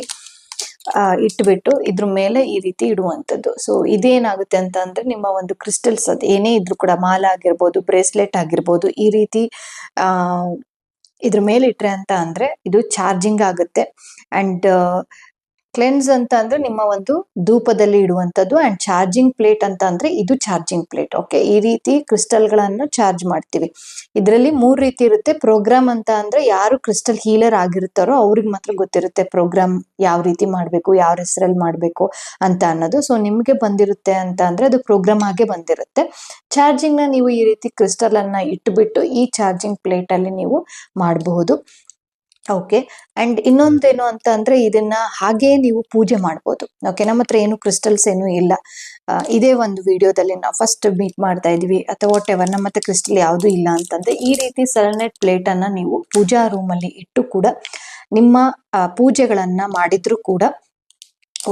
ಇಟ್ಬಿಟ್ಟು ಇದ್ರ ಮೇಲೆ ಈ ರೀತಿ ಇಡುವಂಥದ್ದು. ಸೊ ಇದೇನಾಗುತ್ತೆ ಅಂತ ಅಂದ್ರೆ ನಿಮ್ಮ ಒಂದು ಕ್ರಿಸ್ಟಲ್ಸ್ ಅದು ಏನೇ ಇದ್ರೂ ಕೂಡ ಮಾಲ ಆಗಿರ್ಬೋದು, ಬ್ರೇಸ್ಲೆಟ್ ಆಗಿರ್ಬೋದು, ಈ ರೀತಿ, ಆ ಇದ್ರ ಮೇಲೆ ಇಟ್ರೆ ಅಂತ ಅಂದ್ರೆ ಇದು ಚಾರ್ಜಿಂಗ್ ಆಗುತ್ತೆ. ಅಂಡ್ ಕ್ಲೆನ್ಸ್ ಅಂತ ಅಂದ್ರೆ ನಿಮ್ಮ ಒಂದು ಧೂಪದಲ್ಲಿ ಇಡುವಂತದ್ದು ಅಂಡ್ ಚಾರ್ಜಿಂಗ್ ಪ್ಲೇಟ್ ಅಂತ ಅಂದ್ರೆ ಇದು ಚಾರ್ಜಿಂಗ್ ಪ್ಲೇಟ್ ಓಕೆ ಈ ರೀತಿ ಕ್ರಿಸ್ಟಲ್ ಗಳನ್ನ ಚಾರ್ಜ್ ಮಾಡ್ತೀವಿ. ಇದರಲ್ಲಿ ಮೂರ್ ರೀತಿ ಇರುತ್ತೆ. ಪ್ರೋಗ್ರಾಮ್ ಅಂತ ಅಂದ್ರೆ ಯಾರು ಕ್ರಿಸ್ಟಲ್ ಹೀಲರ್ ಆಗಿರ್ತಾರೋ ಅವ್ರಿಗೆ ಮಾತ್ರ ಗೊತ್ತಿರುತ್ತೆ ಪ್ರೋಗ್ರಾಮ್ ಯಾವ ರೀತಿ ಮಾಡ್ಬೇಕು, ಯಾವ ಹೆಸರಲ್ಲಿ ಮಾಡ್ಬೇಕು ಅಂತ ಅನ್ನೋದು. ಸೊ ನಿಮ್ಗೆ ಬಂದಿರುತ್ತೆ ಅಂತ ಅಂದ್ರೆ ಅದು ಪ್ರೋಗ್ರಾಮ್ ಆಗೇ ಬಂದಿರುತ್ತೆ. ಚಾರ್ಜಿಂಗ್ನ ನೀವು ಈ ರೀತಿ ಕ್ರಿಸ್ಟಲ್ ಅನ್ನ ಇಟ್ಬಿಟ್ಟು ಈ ಚಾರ್ಜಿಂಗ್ ಪ್ಲೇಟ್ ಅಲ್ಲಿ ನೀವು ಮಾಡಬಹುದು. ಓಕೆ ಅಂಡ್ ಇನ್ನೊಂದೇನು ಅಂತ ಅಂದ್ರೆ ಇದನ್ನ ಹಾಗೆ ನೀವು ಪೂಜೆ ಮಾಡ್ಬೋದು. ಓಕೆ ನಮ್ಮ ಹತ್ರ ಏನು ಕ್ರಿಸ್ಟಲ್ಸ್ ಏನು ಇಲ್ಲ. ಇದೇ ಒಂದು ವಿಡಿಯೋದಲ್ಲಿ ನಾವು ಫಸ್ಟ್ ಮೀಟ್ ಮಾಡ್ತಾ ಇದೀವಿ. ಅಥವಾ ವಾಟ್ ಎವರ್ ನಮ್ಮ ಹತ್ರ ಕ್ರಿಸ್ಟಲ್ ಯಾವುದು ಇಲ್ಲ ಅಂತಂದ್ರೆ ಈ ರೀತಿ ಸಲನೆಟ್ ಪ್ಲೇಟ್ ಅನ್ನ ನೀವು ಪೂಜಾ ರೂಮ್ ಅಲ್ಲಿ ಇಟ್ಟು ಕೂಡ ನಿಮ್ಮ ಪೂಜೆಗಳನ್ನ ಮಾಡಿದ್ರು ಕೂಡ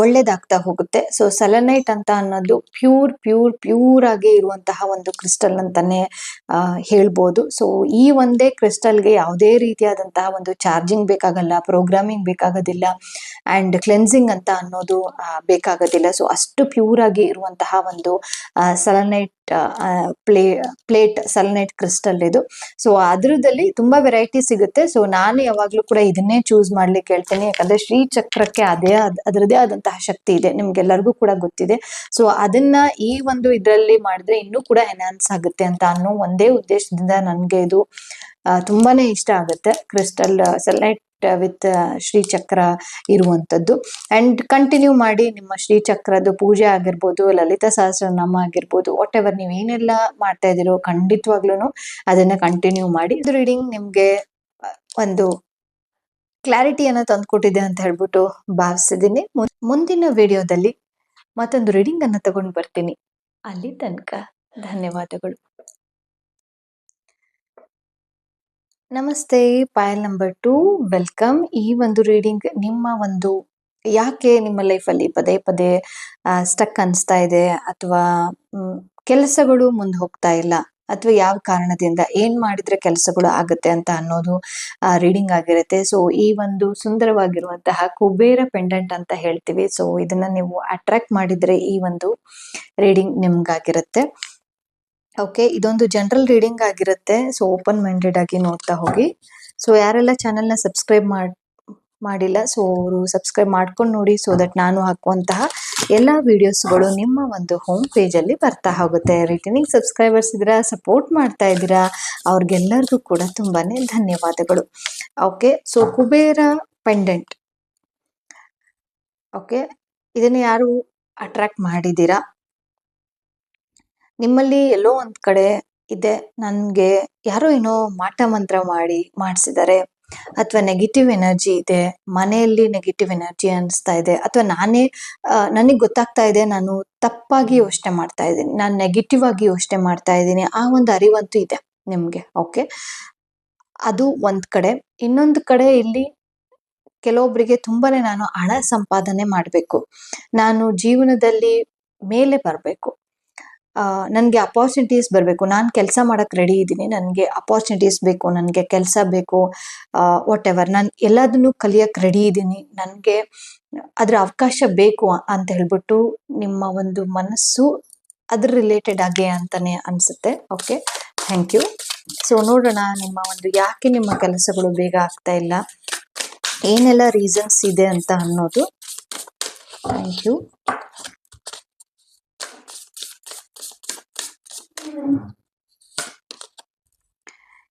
ಒಳ್ಳೇದಾಗ್ತಾ ಹೋಗುತ್ತೆ. ಸೊ ಸೆಲೆನೈಟ್ ಅಂತ ಅನ್ನೋದು ಪ್ಯೂರ್ ಪ್ಯೂರ್ ಪ್ಯೂರ್ ಆಗಿ ಇರುವಂತಹ ಒಂದು ಕ್ರಿಸ್ಟಲ್ ಅಂತಾನೆ ಹೇಳ್ಬೋದು. ಸೊ ಈ ಒಂದೇ ಕ್ರಿಸ್ಟಲ್ಗೆ ಯಾವುದೇ ರೀತಿಯಾದಂತಹ ಒಂದು ಚಾರ್ಜಿಂಗ್ ಬೇಕಾಗಲ್ಲ ಪ್ರೋಗ್ರಾಮಿಂಗ್ ಬೇಕಾಗೋದಿಲ್ಲ ಅಂಡ್ ಕ್ಲೆನ್ಸಿಂಗ್ ಅಂತ ಅನ್ನೋದು ಬೇಕಾಗೋದಿಲ್ಲ. ಸೊ ಅಷ್ಟು ಪ್ಯೂರ್ ಆಗಿ ಇರುವಂತಹ ಒಂದು selenite play, plate, selenite crystal ಇದು. ಸೊ ಅದ್ರದಲ್ಲಿ ತುಂಬಾ ವೆರೈಟಿ ಸಿಗುತ್ತೆ. ಸೊ ನಾನು ಯಾವಾಗ್ಲೂ ಕೂಡ ಇದನ್ನೇ ಚೂಸ್ ಮಾಡ್ಲಿಕ್ಕೆ ಹೇಳ್ತೇನೆ. ಯಾಕಂದ್ರೆ ಶ್ರೀ ಚಕ್ರಕ್ಕೆ ಅದೇ ಅದರದೇ ಆದಂತಹ ಶಕ್ತಿ ಇದೆ. ನಿಮ್ಗೆಲ್ಲರಿಗೂ ಕೂಡ ಗೊತ್ತಿದೆ. ಸೊ ಅದನ್ನ ಈ ಒಂದು ಇದರಲ್ಲಿ ಮಾಡಿದ್ರೆ ಇನ್ನೂ ಕೂಡ ಎನ್ಹಾನ್ಸ್ ಆಗುತ್ತೆ ಅಂತ ಅನ್ನೋ ಒಂದೇ ಉದ್ದೇಶದಿಂದ ನನ್ಗೆ ಇದು ತುಂಬಾನೇ ಇಷ್ಟ ಆಗುತ್ತೆ. ಕ್ರಿಸ್ಟಲ್ ಸೆಲೆನೈಟ್ ವಿತ್ ಶ್ರೀಚಕ್ರ ಇರುವಂಥದ್ದು. ಅಂಡ್ ಕಂಟಿನ್ಯೂ ಮಾಡಿ ನಿಮ್ಮ ಶ್ರೀಚಕ್ರದ್ದು ಪೂಜೆ ಆಗಿರ್ಬೋದು, ಲಲಿತ ಸಹಸ್ರನಾಮ ಆಗಿರ್ಬೋದು ವಾಟ್ ಎವರ್ ನೀವು ಏನೆಲ್ಲ ಮಾಡ್ತಾ ಇದ್ದೀರೋ ಖಂಡಿತವಾಗ್ಲೂ ಅದನ್ನ ಕಂಟಿನ್ಯೂ ಮಾಡಿ. ಇದು ರೀಡಿಂಗ್ ನಿಮ್ಗೆ ಒಂದು ಕ್ಲಾರಿಟಿಯನ್ನ ತಂದ್ಕೊಟ್ಟಿದೆ ಅಂತ ಹೇಳ್ಬಿಟ್ಟು ಭಾವಿಸಿದ್ದೀನಿ. ಮುಂದಿನ ವಿಡಿಯೋದಲ್ಲಿ ಮತ್ತೊಂದು ರೀಡಿಂಗ್ ಅನ್ನ ತಗೊಂಡು ಬರ್ತೀನಿ. ಅಲ್ಲಿ ತನಕ ಧನ್ಯವಾದಗಳು. ನಮಸ್ತೆ ಪಾಯಲ್ ನಂಬರ್ ಟು. ವೆಲ್ಕಮ್. ಈ ಒಂದು ರೀಡಿಂಗ್ ನಿಮ್ಮ ಒಂದು, ಯಾಕೆ ನಿಮ್ಮ ಲೈಫಲ್ಲಿ ಪದೇ ಪದೇ ಸ್ಟಕ್ ಅನಿಸ್ತಾ ಇದೆ ಅಥವಾ ಕೆಲಸಗಳು ಮುಂದೆ ಹೋಗ್ತಾ ಇಲ್ಲ ಅಥವಾ ಯಾವ ಕಾರಣದಿಂದ ಏನ್ ಮಾಡಿದ್ರೆ ಕೆಲಸಗಳು ಆಗುತ್ತೆ ಅಂತ ಅನ್ನೋದು ರೀಡಿಂಗ್ ಆಗಿರುತ್ತೆ. ಸೊ, ಈ ಒಂದು ಸುಂದರವಾಗಿರುವಂತಹ ಕುಬೇರ ಪೆಂಡೆಂಟ್ ಅಂತ ಹೇಳ್ತೀವಿ. ಸೊ, ಇದನ್ನ ನೀವು ಅಟ್ರಾಕ್ಟ್ ಮಾಡಿದ್ರೆ ಈ ಒಂದು ರೀಡಿಂಗ್ ನಿಮ್ಗಾಗಿರುತ್ತೆ. ಓಕೆ ಇದೊಂದು ಜನರಲ್ ರೀಡಿಂಗ್ ಆಗಿರುತ್ತೆ. ಸೊ ಓಪನ್ ಮೈಂಡೆಡ್ ಆಗಿ ನೋಡ್ತಾ ಹೋಗಿ. ಸೊ ಯಾರೆಲ್ಲ ಚಾನೆಲ್ನ ಸಬ್ಸ್ಕ್ರೈಬ್ ಮಾಡ್, ಮಾಡಿಲ್ಲ ಸೊ ಅವರು ಸಬ್ಸ್ಕ್ರೈಬ್ ಮಾಡ್ಕೊಂಡು ನೋಡಿ ಸೊ ದಟ್ ನಾನು ಹಾಕುವಂತಹ ಎಲ್ಲ ವಿಡಿಯೋಸ್ಗಳು ನಿಮ್ಮ ಒಂದು ಹೋಮ್ ಪೇಜ್ ಅಲ್ಲಿ ಬರ್ತಾ ಹೋಗುತ್ತೆ. ರಿಟರ್ನಿಂಗ್ ಸಬ್ಸ್ಕ್ರೈಬರ್ಸ್ ಇದ್ದೀರಾ ಸಪೋರ್ಟ್ ಮಾಡ್ತಾ ಇದ್ದೀರಾ, ಅವ್ರಿಗೆಲ್ಲರಿಗೂ ಕೂಡ ತುಂಬಾನೇ ಧನ್ಯವಾದಗಳು. Okay so Kubera pendant okay ಇದನ್ನ ಯಾರು ಅಟ್ರಾಕ್ಟ್ ಮಾಡಿದ್ದೀರಾ? ನಿಮ್ಮಲ್ಲಿ ಎಲ್ಲೋ ಒಂದ್ ಕಡೆ ಇದೆ, ನನ್ಗೆ ಯಾರೋ ಏನೋ ಮಾಟ ಮಂತ್ರ ಮಾಡಿ ಮಾಡಿಸಿದ್ದಾರೆ, ಅಥವಾ ನೆಗೆಟಿವ್ ಎನರ್ಜಿ ಇದೆ, ಮನೆಯಲ್ಲಿ ನೆಗೆಟಿವ್ ಎನರ್ಜಿ ಅನಿಸ್ತಾ ಇದೆ, ಅಥವಾ ನಾನೇ ನನಗೆ ಗೊತ್ತಾಗ್ತಾ ಇದೆ ನಾನು ತಪ್ಪಾಗಿ ಯೋಚನೆ ಮಾಡ್ತಾ ಇದ್ದೀನಿ, ನಾನು ನೆಗೆಟಿವ್ ಆಗಿ ಯೋಚನೆ ಮಾಡ್ತಾ ಇದ್ದೀನಿ, ಆ ಒಂದು ಅರಿವಂತೂ ಇದೆ ನಿಮ್ಗೆ ಓಕೆ ಅದು ಒಂದ್ ಕಡೆ. ಇನ್ನೊಂದು ಕಡೆ ಇಲ್ಲಿ ಕೆಲವೊಬ್ಬರಿಗೆ ತುಂಬಾನೇ ನಾನು ಹಣ ಸಂಪಾದನೆ ಮಾಡಬೇಕು. ನಾನು ಜೀವನದಲ್ಲಿ ಮೇಲೆ ಬರಬೇಕು. ನನಗೆ ಅಪಾರ್ಚುನಿಟೀಸ್ ಬರಬೇಕು. ನಾನು ಕೆಲಸ ಮಾಡೋಕ್ಕೆ ರೆಡಿ ಇದ್ದೀನಿ. ನನಗೆ ಅಪಾರ್ಚುನಿಟೀಸ್ ಬೇಕು. ನನಗೆ ಕೆಲಸ ಬೇಕು. ವಾಟ್ ಎವರ್ ನಾನು ಎಲ್ಲದನ್ನು ಕಲಿಯೋಕ್ಕೆ ರೆಡಿ ಇದ್ದೀನಿ. ನನಗೆ ಅದರ ಅವಕಾಶ ಬೇಕು ಅಂತ ಹೇಳ್ಬಿಟ್ಟು ನಿಮ್ಮ ಒಂದು ಮನಸ್ಸು ಅದ್ರ ರಿಲೇಟೆಡ್ ಆಗಿ ಅಂತಾನೆ ಅನಿಸುತ್ತೆ. ಓಕೆ ಥ್ಯಾಂಕ್ ಯು ಸೊ ನೋಡೋಣ ನಿಮ್ಮ ಒಂದು ಯಾಕೆ ನಿಮ್ಮ ಕೆಲಸಗಳು ಬೇಗ ಆಗ್ತಾ ಇಲ್ಲ? ಏನೆಲ್ಲ ರೀಸನ್ಸ್ ಇದೆ ಅಂತ ಅನ್ನೋದು. Thank you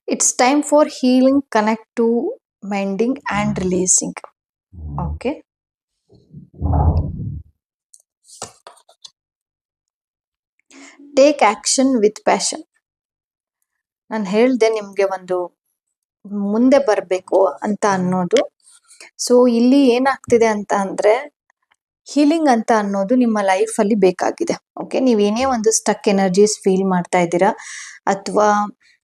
it's time for healing connect to mending and releasing okay take action with passion ನಾನು ಹೇಳ್ದೆ ನಿಮಗೆ ಒಂದು ಮುಂದೆ ಬರಬೇಕು ಅಂತ ಅನ್ನೋದು ಸೊ ಇಲ್ಲಿ ಏನಾಗ್ತಿದೆ ಅಂತ ಅಂದ್ರೆ ಹೀಲಿಂಗ್ ಅಂತ ಅನ್ನೋದು ನಿಮ್ಮ ಲೈಫ್ ಅಲ್ಲಿ ಬೇಕಾಗಿದೆ. ಓಕೆ ನೀವೇನೇ ಒಂದು ಸ್ಟಕ್ ಎನರ್ಜೀಸ್ ಫೀಲ್ ಮಾಡ್ತಾ ಇದ್ದೀರಾ, ಅಥವಾ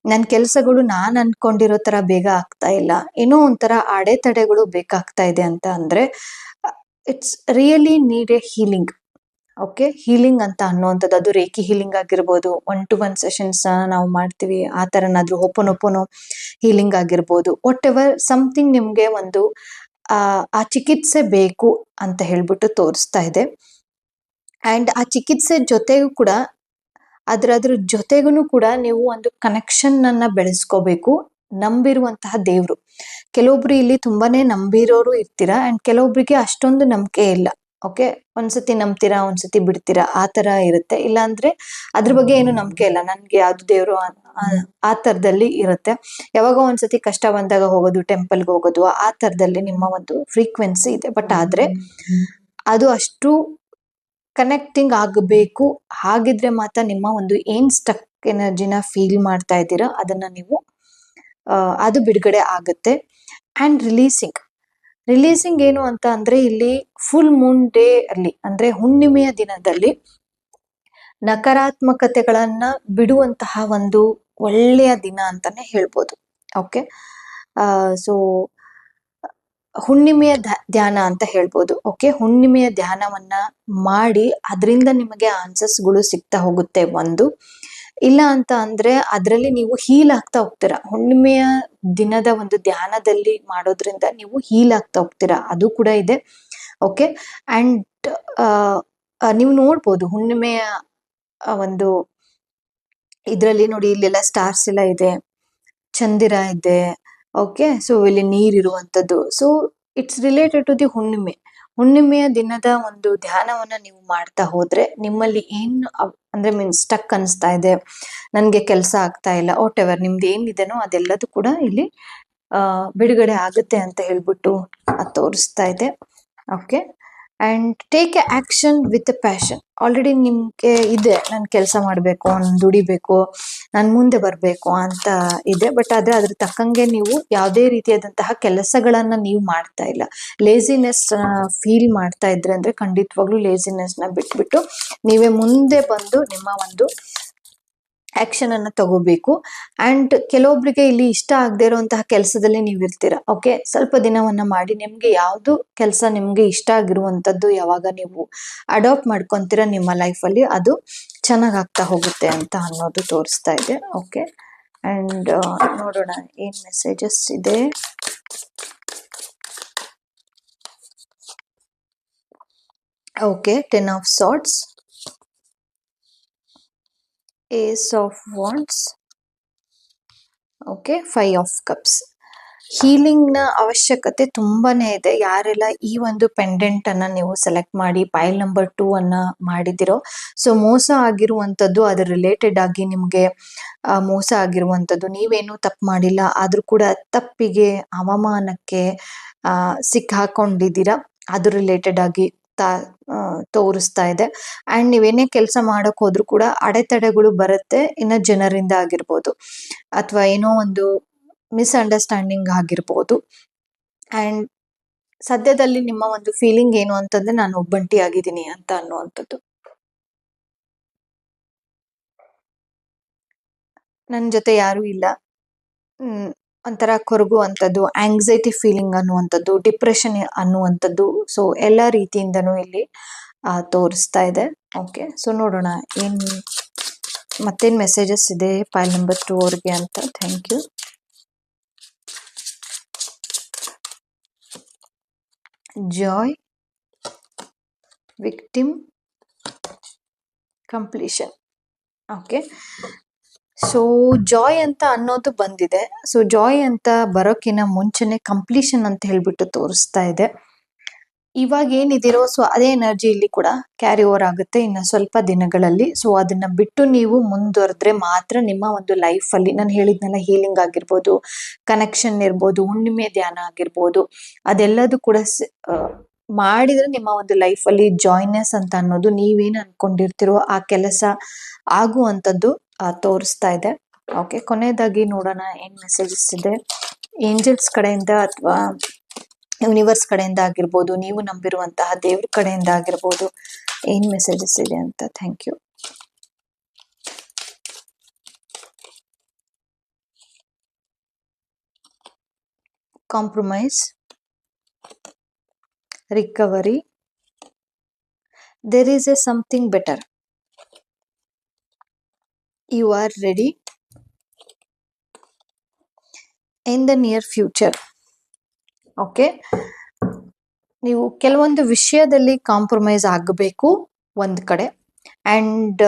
ನನ್ನ ಕೆಲಸಗಳು ನಾನು ಅನ್ಕೊಂಡಿರೋ ತರ ಬೇಗ ಆಗ್ತಾ ಇಲ್ಲ, ಏನೋ ಒಂಥರ ಅಡೆತಡೆಗಳು ಬೇಕಾಗ್ತಾ ಇದೆ ಅಂತ ಅಂದರೆ it's really need a healing okay healing ಅಂತ ಅನ್ನುವಂಥದ್ದು, ಅದು ರೇಖಿ ಹೀಲಿಂಗ್ ಆಗಿರ್ಬೋದು ಒನ್ ಟು ಒನ್ ಸೆಷನ್ಸ್ ನಾವು ಮಾಡ್ತೀವಿ, ಆ ಥರನಾದ್ರೂ ಓಪನ್ ಓಪನ್ ಹೀಲಿಂಗ್ ಆಗಿರ್ಬೋದು ವಾಟ್ ಎವರ್ ಸಮಥಿಂಗ್ ನಿಮಗೆ ಒಂದು ಆ ಚಿಕಿತ್ಸೆ ಬೇಕು ಅಂತ ಹೇಳ್ಬಿಟ್ಟು ತೋರಿಸ್ತಾ ಇದೆ. ಅಂಡ್ ಆ ಚಿಕಿತ್ಸೆ ಜೊತೆಗೂ ಕೂಡ ಅದ್ರ ಅದ್ರ ಜೊತೆಗೂ ಕೂಡ ನೀವು ಒಂದು ಕನೆಕ್ಷನ್ ಅನ್ನ ಬೆಳೆಸ್ಕೋಬೇಕು, ನಂಬಿರುವಂತಹ ದೇವರು. ಕೆಲವೊಬ್ರು ಇಲ್ಲಿ ತುಂಬಾನೇ ನಂಬಿರೋರು ಇರ್ತೀರಾ? ಅಂಡ್ ಕೆಲವೊಬ್ರಿಗೆ ಅಷ್ಟೊಂದು ನಂಬಿಕೆ ಇಲ್ಲ. ಓಕೆ ಒಂದ್ಸತಿ ನಂಬ್ತೀರಾ, ಒಂದ್ಸತಿ ಬಿಡ್ತೀರಾ, ಆ ತರ ಇರುತ್ತೆ. ಇಲ್ಲ ಅಂದ್ರೆ ಬಗ್ಗೆ ಏನು ನಂಬಿಕೆ ಇಲ್ಲ. ನನ್ಗೆ ಯಾವ್ದು ದೇವ್ರು ಆ- ತರದಲ್ಲಿ ಇರುತ್ತೆ. ಯಾವಾಗ ಒಂದ್ಸತಿ ಕಷ್ಟ ಬಂದಾಗ ಹೋಗೋದು ಟೆಂಪಲ್ಗೆ ಹೋಗೋದು, ಆ ತರದಲ್ಲಿ ನಿಮ್ಮ ಒಂದು ಫ್ರೀಕ್ವೆನ್ಸಿ ಇದೆ. ಬಟ್ ಆದ್ರೆ ಅದು ಅಷ್ಟು ಕನೆಕ್ಟಿಂಗ್ ಆಗಬೇಕು, ಹಾಗಿದ್ರೆ ಮಾತ್ರ ನಿಮ್ಮ ಒಂದು ಏನ್ ಸ್ಟಕ್ ಎನರ್ಜಿನ ಫೀಲ್ ಮಾಡ್ತಾ ಇದ್ದೀರಾ, ಅದನ್ನ ನೀವು ಅದು ಬಿಡುಗಡೆ ಆಗುತ್ತೆ. ಅಂಡ್ ರಿಲೀಸಿಂಗ್ ರಿಲೀಸಿಂಗ್ ಏನು ಅಂತ ಅಂದ್ರೆ ಇಲ್ಲಿ ಫುಲ್ ಮೂನ್ ಡೇ ಅಲ್ಲಿ, ಅಂದ್ರೆ ಹುಣ್ಣಿಮೆಯ ದಿನದಲ್ಲಿ ನಕಾರಾತ್ಮಕತೆಗಳನ್ನ ಬಿಡುವಂತಹ ಒಂದು ಒಳ್ಳೆಯ ದಿನ ಅಂತಾನೆ ಹೇಳ್ಬೋದು. ಓಕೆ ಆ ಸೊ ಹುಣ್ಣಿಮೆಯ ಧ್ಯಾನ ಅಂತ ಹೇಳ್ಬೋದು. ಓಕೆ ಹುಣ್ಣಿಮೆಯ ಧ್ಯಾನವನ್ನ ಮಾಡಿ ಅದರಿಂದ ನಿಮಗೆ ಆನ್ಸರ್ಸ್ಗಳು ಸಿಗ್ತಾ ಹೋಗುತ್ತೆ ಒಂದು. ಇಲ್ಲ ಅಂತ ಅಂದ್ರೆ ಅದರಲ್ಲಿ ನೀವು ಹೀಲ್ ಆಗ್ತಾ ಹೋಗ್ತೀರಾ. ಹುಣ್ಣಿಮೆಯ ದಿನದ ಒಂದು ಧ್ಯಾನದಲ್ಲಿ ಮಾಡೋದ್ರಿಂದ ನೀವು ಹೀಲ್ ಆಗ್ತಾ ಹೋಗ್ತೀರಾ. ಅದು ಕೂಡ ಇದೆ. ಓಕೆ ಅಂಡ್ ನೀವು ನೋಡ್ಬೋದು ಹುಣ್ಣಿಮೆಯ ಒಂದು ಇದರಲ್ಲಿ ನೋಡಿ ಇಲ್ಲೆಲ್ಲ ಸ್ಟಾರ್ಸ್ ಎಲ್ಲ ಇದೆ. ಚಂದಿರ ಇದೆ. ಓಕೆ ಸೊ ಇಲ್ಲಿ ನೀರಿರುವಂಥದ್ದು. So it's related to the ಹುಣ್ಣಿಮೆ. ಹುಣ್ಣಿಮೆಯ ದಿನದ ಒಂದು ಧ್ಯಾನವನ್ನ ನೀವು ಮಾಡ್ತಾ ಹೋದ್ರೆ ನಿಮ್ಮಲ್ಲಿ ಏನು ಅಂದ್ರೆ ಮೀನ್ ಸ್ಟಕ್ ಅನಿಸ್ತಾ ಇದೆ, ನನ್ಗೆ ಕೆಲಸ ಆಗ್ತಾ ಇಲ್ಲ ವಾಟ್ ಎವರ್ ನಿಮ್ದು ಏನಿದೆನೋ ಅದೆಲ್ಲದೂ ಕೂಡ ಇಲ್ಲಿ ಬಿಡುಗಡೆ ಆಗುತ್ತೆ ಅಂತ ಹೇಳ್ಬಿಟ್ಟು ತೋರಿಸ್ತಾ ಇದೆ. Okay and take a action with passion already ನಿಮ್ಗೆ ಇದೆ. ನಾನು ಕೆಲಸ ಮಾಡಬೇಕು, ನಾನು ದುಡಿಬೇಕು, ನಾನು ಮುಂದೆ ಬರಬೇಕು ಅಂತ ಇದೆ. ಬಟ್ ಆದ್ರೆ ಅದ್ರ ತಕ್ಕಂಗೆ ನೀವು ಯಾವುದೇ ರೀತಿಯಾದಂತಹ ಕೆಲಸಗಳನ್ನ ನೀವು ಮಾಡ್ತಾ ಇಲ್ಲ. ಲೇಸಿನೆಸ್ ಫೀಲ್ ಮಾಡ್ತಾ ಇದ್ರೆ ಅಂದ್ರೆ ಖಂಡಿತವಾಗ್ಲೂ ನ ಬಿಟ್ಬಿಟ್ಟು ನೀವೇ ಮುಂದೆ ಬಂದು ನಿಮ್ಮ ಒಂದು ಆಕ್ಷನ್ ಅನ್ನ ತಗೋಬೇಕು. ಅಂಡ್ ಕೆಲವೊಬ್ರಿಗೆ ಇಲ್ಲಿ ಇಷ್ಟ ಆಗದೆ ಇರುವಂತಹ ಕೆಲಸದಲ್ಲಿ ನೀವು ಇರ್ತೀರಾ? ಓಕೆ ಸ್ವಲ್ಪ ದಿನವನ್ನ ಮಾಡಿ, ನಿಮ್ಗೆ ಯಾವುದು ಕೆಲಸ ನಿಮ್ಗೆ ಇಷ್ಟ ಆಗಿರುವಂತದ್ದು ಯಾವಾಗ ನೀವು ಅಡಾಪ್ಟ್ ಮಾಡ್ಕೊಂತೀರಾ ನಿಮ್ಮ ಲೈಫ್ ಅಲ್ಲಿ, ಅದು ಚೆನ್ನಾಗ್ ಆಗ್ತಾ ಹೋಗುತ್ತೆ ಅಂತ ಅನ್ನೋದು ತೋರಿಸ್ತಾ ಇದೆ. ಓಕೆ ಅಂಡ್ ನೋಡೋಣ, ಏನ್ ಮೆಸೇಜಸ್ ಇದೆ? Okay ten of swords ace of wands. Okay five of cups ಹೀಲಿಂಗ್ನ ಅವಶ್ಯಕತೆ ತುಂಬಾನೇ ಇದೆ. ಯಾರೆಲ್ಲ ಈ ಒಂದು ಪೆಂಡೆಂಟ್ ಅನ್ನ ನೀವು ಸೆಲೆಕ್ಟ್ ಮಾಡಿ ಪೈಲ್ ನಂಬರ್ ಟೂ ಅನ್ನ ಮಾಡಿದಿರೋ ಸೊ ಮೋಸ ಆಗಿರುವಂಥದ್ದು ಅದ್ರ ರಿಲೇಟೆಡ್ ಆಗಿ ನಿಮಗೆ ಮೋಸ ಆಗಿರುವಂಥದ್ದು ನೀವೇನು ತಪ್ಪು ಮಾಡಿಲ್ಲ, ಆದರೂ ಕೂಡ ತಪ್ಪಿಗೆ, ಅವಮಾನಕ್ಕೆ ಸಿಕ್ಕಾಕೊಂಡಿದ್ದೀರಾ? ಅದ್ರ ರಿಲೇಟೆಡ್ ಆಗಿ ತಾ ತೋರಿಸ್ತಾ ಇದೆ. ಅಂಡ್ ನೀವೇನೇ ಕೆಲಸ ಮಾಡಕ್ ಹೋದ್ರು ಕೂಡ ಅಡೆತಡೆಗಳು ಬರುತ್ತೆ, ಇನ್ನ ಜನರಿಂದ ಆಗಿರ್ಬೋದು. ಅಥವಾ ಏನೋ ಒಂದು ಮಿಸ್ಅಂಡರ್ಸ್ಟ್ಯಾಂಡಿಂಗ್ ಆಗಿರ್ಬೋದು. ಅಂಡ್ ಸದ್ಯದಲ್ಲಿ ನಿಮ್ಮ ಒಂದು ಫೀಲಿಂಗ್ ಏನು ಅಂತಂದ್ರೆ ನಾನು ಒಬ್ಬಂಟಿ ಆಗಿದ್ದೀನಿ ಅಂತ ಅನ್ನುವಂಥದ್ದು. ನನ್ನ ಜೊತೆ ಯಾರು ಇಲ್ಲ. ಒಂಥರ ಕೊರಗುವಂಥದ್ದು ಆಂಗ್ಸೈಟಿ ಫೀಲಿಂಗ್ ಅನ್ನುವಂಥದ್ದು ಡಿಪ್ರೆಷನ್ ಅನ್ನುವಂಥದ್ದು ಸೊ ಎಲ್ಲ ರೀತಿಯಿಂದನೂ ಇಲ್ಲಿ ತೋರಿಸ್ತಾ ಇದೆ. ಓಕೆ ಸೊ ನೋಡೋಣ ಏನ್, ಮತ್ತೇನು ಮೆಸೇಜಸ್ ಇದೆ ಫೈಲ್ ನಂಬರ್ ಟೂ ಅವ್ರಿಗೆ ಅಂತ. Thank you joy victim completion okay so joy ಅಂತ ಅನ್ನೋದು ಬಂದಿದೆ. ಸೊ ಜಾಯ್ ಅಂತ ಬರೋಕಿನ ಮುಂಚೆನೆ ಕಂಪ್ಲೀಷನ್ ಅಂತ ಹೇಳ್ಬಿಟ್ಟು ತೋರಿಸ್ತಾ ಇದೆ. ಇವಾಗ ಏನಿದಿರೋ ಸೊ ಅದೇ ಎನರ್ಜಿ ಇಲ್ಲಿ ಕೂಡ ಕ್ಯಾರಿ ಓವರ್ ಆಗುತ್ತೆ ಇನ್ನು ಸ್ವಲ್ಪ ದಿನಗಳಲ್ಲಿ. ಸೊ ಅದನ್ನ ಬಿಟ್ಟು ನೀವು ಮುಂದುವರೆದ್ರೆ ಮಾತ್ರ ನಿಮ್ಮ ಒಂದು ಲೈಫ್ ಅಲ್ಲಿ ನಾನು ಹೇಳಿದ್ನಲ್ಲ ಹೀಲಿಂಗ್ ಆಗಿರ್ಬೋದು ಕನೆಕ್ಷನ್ ಇರ್ಬೋದು ಹುಣ್ಣಿಮೆ ಧ್ಯಾನ ಆಗಿರ್ಬೋದು ಅದೆಲ್ಲದೂ ಕೂಡ ಮಾಡಿದ್ರೆ ನಿಮ್ಮ ಒಂದು ಲೈಫ್ ಅಲ್ಲಿ ಜಾಯ್ನೆಸ್ ಅಂತ ಅನ್ನೋದು ನೀವೇನು ಅನ್ಕೊಂಡಿರ್ತಿರೋ ಆ ಕೆಲಸ ಆಗುವಂತದ್ದು ಆ, ತೋರಿಸ್ತಾ ಇದೆ. ಓಕೆ ಕೊನೆಯದಾಗಿ ನೋಡೋಣ ಏನ್ ಮೆಸೇಜಸ್ ಇದೆ. ಏಂಜಲ್ಸ್ ಕಡೆಯಿಂದ ಅಥವಾ ಯೂನಿವರ್ಸ್ ಕಡೆಯಿಂದ ಆಗಿರ್ಬೋದು, ನೀವು ನಂಬಿರುವಂತಹ ದೇವ್ರ ಕಡೆಯಿಂದ ಆಗಿರ್ಬೋದು ಏನ್ ಮೆಸೇಜಸ್ ಇದೆ ಅಂತ. Thank you compromise recovery there is a something better. You are ready in the near future. Okay ನೀವು ಕೆಲವೊಂದು ವಿಷಯದಲ್ಲಿ ಕಾಂಪ್ರಮೈಸ್ ಆಗಬೇಕು ಒಂದ್ ಕಡೆ. ಅಂಡ್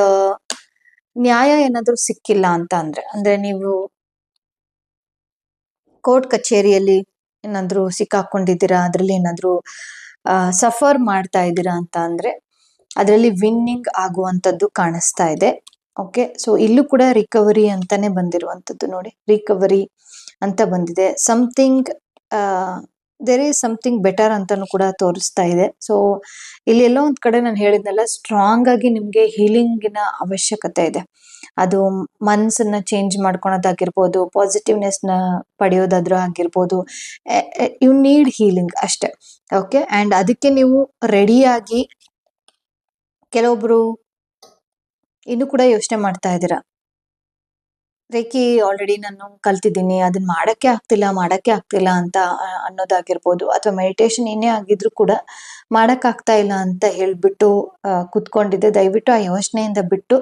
ನ್ಯಾಯ ಏನಾದರೂ ಸಿಕ್ಕಿಲ್ಲ ಅಂತ ಅಂದ್ರೆ ಅಂದ್ರೆ ನೀವು ಕೋರ್ಟ್ ಕಚೇರಿಯಲ್ಲಿ ಏನಾದ್ರೂ ಸಿಕ್ಕಾಕೊಂಡಿದ್ದೀರಾ, ಅದ್ರಲ್ಲಿ ಏನಾದ್ರೂ ಸಫರ್ ಮಾಡ್ತಾ ಇದ್ದೀರಾ ಅಂತ ಅಂದ್ರೆ, ಅದರಲ್ಲಿ ವಿನ್ನಿಂಗ್ ಆಗುವಂತದ್ದು ಕಾಣಿಸ್ತಾ ಇದೆ. ಓಕೆ ಸೊ ಇಲ್ಲೂ ಕೂಡ ರಿಕವರಿ ಅಂತಾನೆ ಬಂದಿರುವಂತದ್ದು ನೋಡಿ. ರಿಕವರಿ ಅಂತ ಬಂದಿದೆ. Something there is something better ಅಂತಾನು ಕೂಡ ತೋರಿಸ್ತಾ ಇದೆ. ಸೊ ಇಲ್ಲಿ ಎಲ್ಲೋ ಒಂದ್ ಕಡೆ ನಾನು ಹೇಳಿದ್ನಲ್ಲ ಸ್ಟ್ರಾಂಗ್ ಆಗಿ ನಿಮ್ಗೆ ಹೀಲಿಂಗಿನ ಅವಶ್ಯಕತೆ ಇದೆ. ಅದು ಮನ್ಸನ್ನ ಚೇಂಜ್ ಮಾಡ್ಕೊಳೋದಾಗಿರ್ಬೋದು ಪಾಸಿಟಿವ್ನೆಸ್ನ ಪಡೆಯೋದಾದ್ರೂ ಆಗಿರ್ಬೋದು ಯು ನೀಡ್ ಹೀಲಿಂಗ್ ಅಷ್ಟೇ. ಓಕೆ ಅಂಡ್ ಅದಕ್ಕೆ ನೀವು ರೆಡಿಯಾಗಿ ಕೆಲವೊಬ್ರು ಇನ್ನು ಕೂಡ ಯೋಚನೆ ಮಾಡ್ತಾ ಇದ್ದೀರಾ? ರೇಖಿ ಆಲ್ರೆಡಿ ನಾನು ಕಲ್ತಿದ್ದೀನಿ. ಅದನ್ನ ಮಾಡಕ್ಕೆ ಆಗ್ತಿಲ್ಲ ಮಾಡಕ್ಕೆ ಆಗ್ತಿಲ್ಲ ಅಂತ ಅನ್ನೋದಾಗಿರ್ಬೋದು. ಅಥವಾ ಮೆಡಿಟೇಷನ್ ಏನೇ ಆಗಿದ್ರು ಕೂಡ ಮಾಡಕ್ ಆಗ್ತಾ ಇಲ್ಲ ಅಂತ ಹೇಳ್ಬಿಟ್ಟು ಕುತ್ಕೊಂಡಿದ್ದೆ. ದಯವಿಟ್ಟು ಆ ಯೋಚನೆಯಿಂದ ಬಿಟ್ಟು,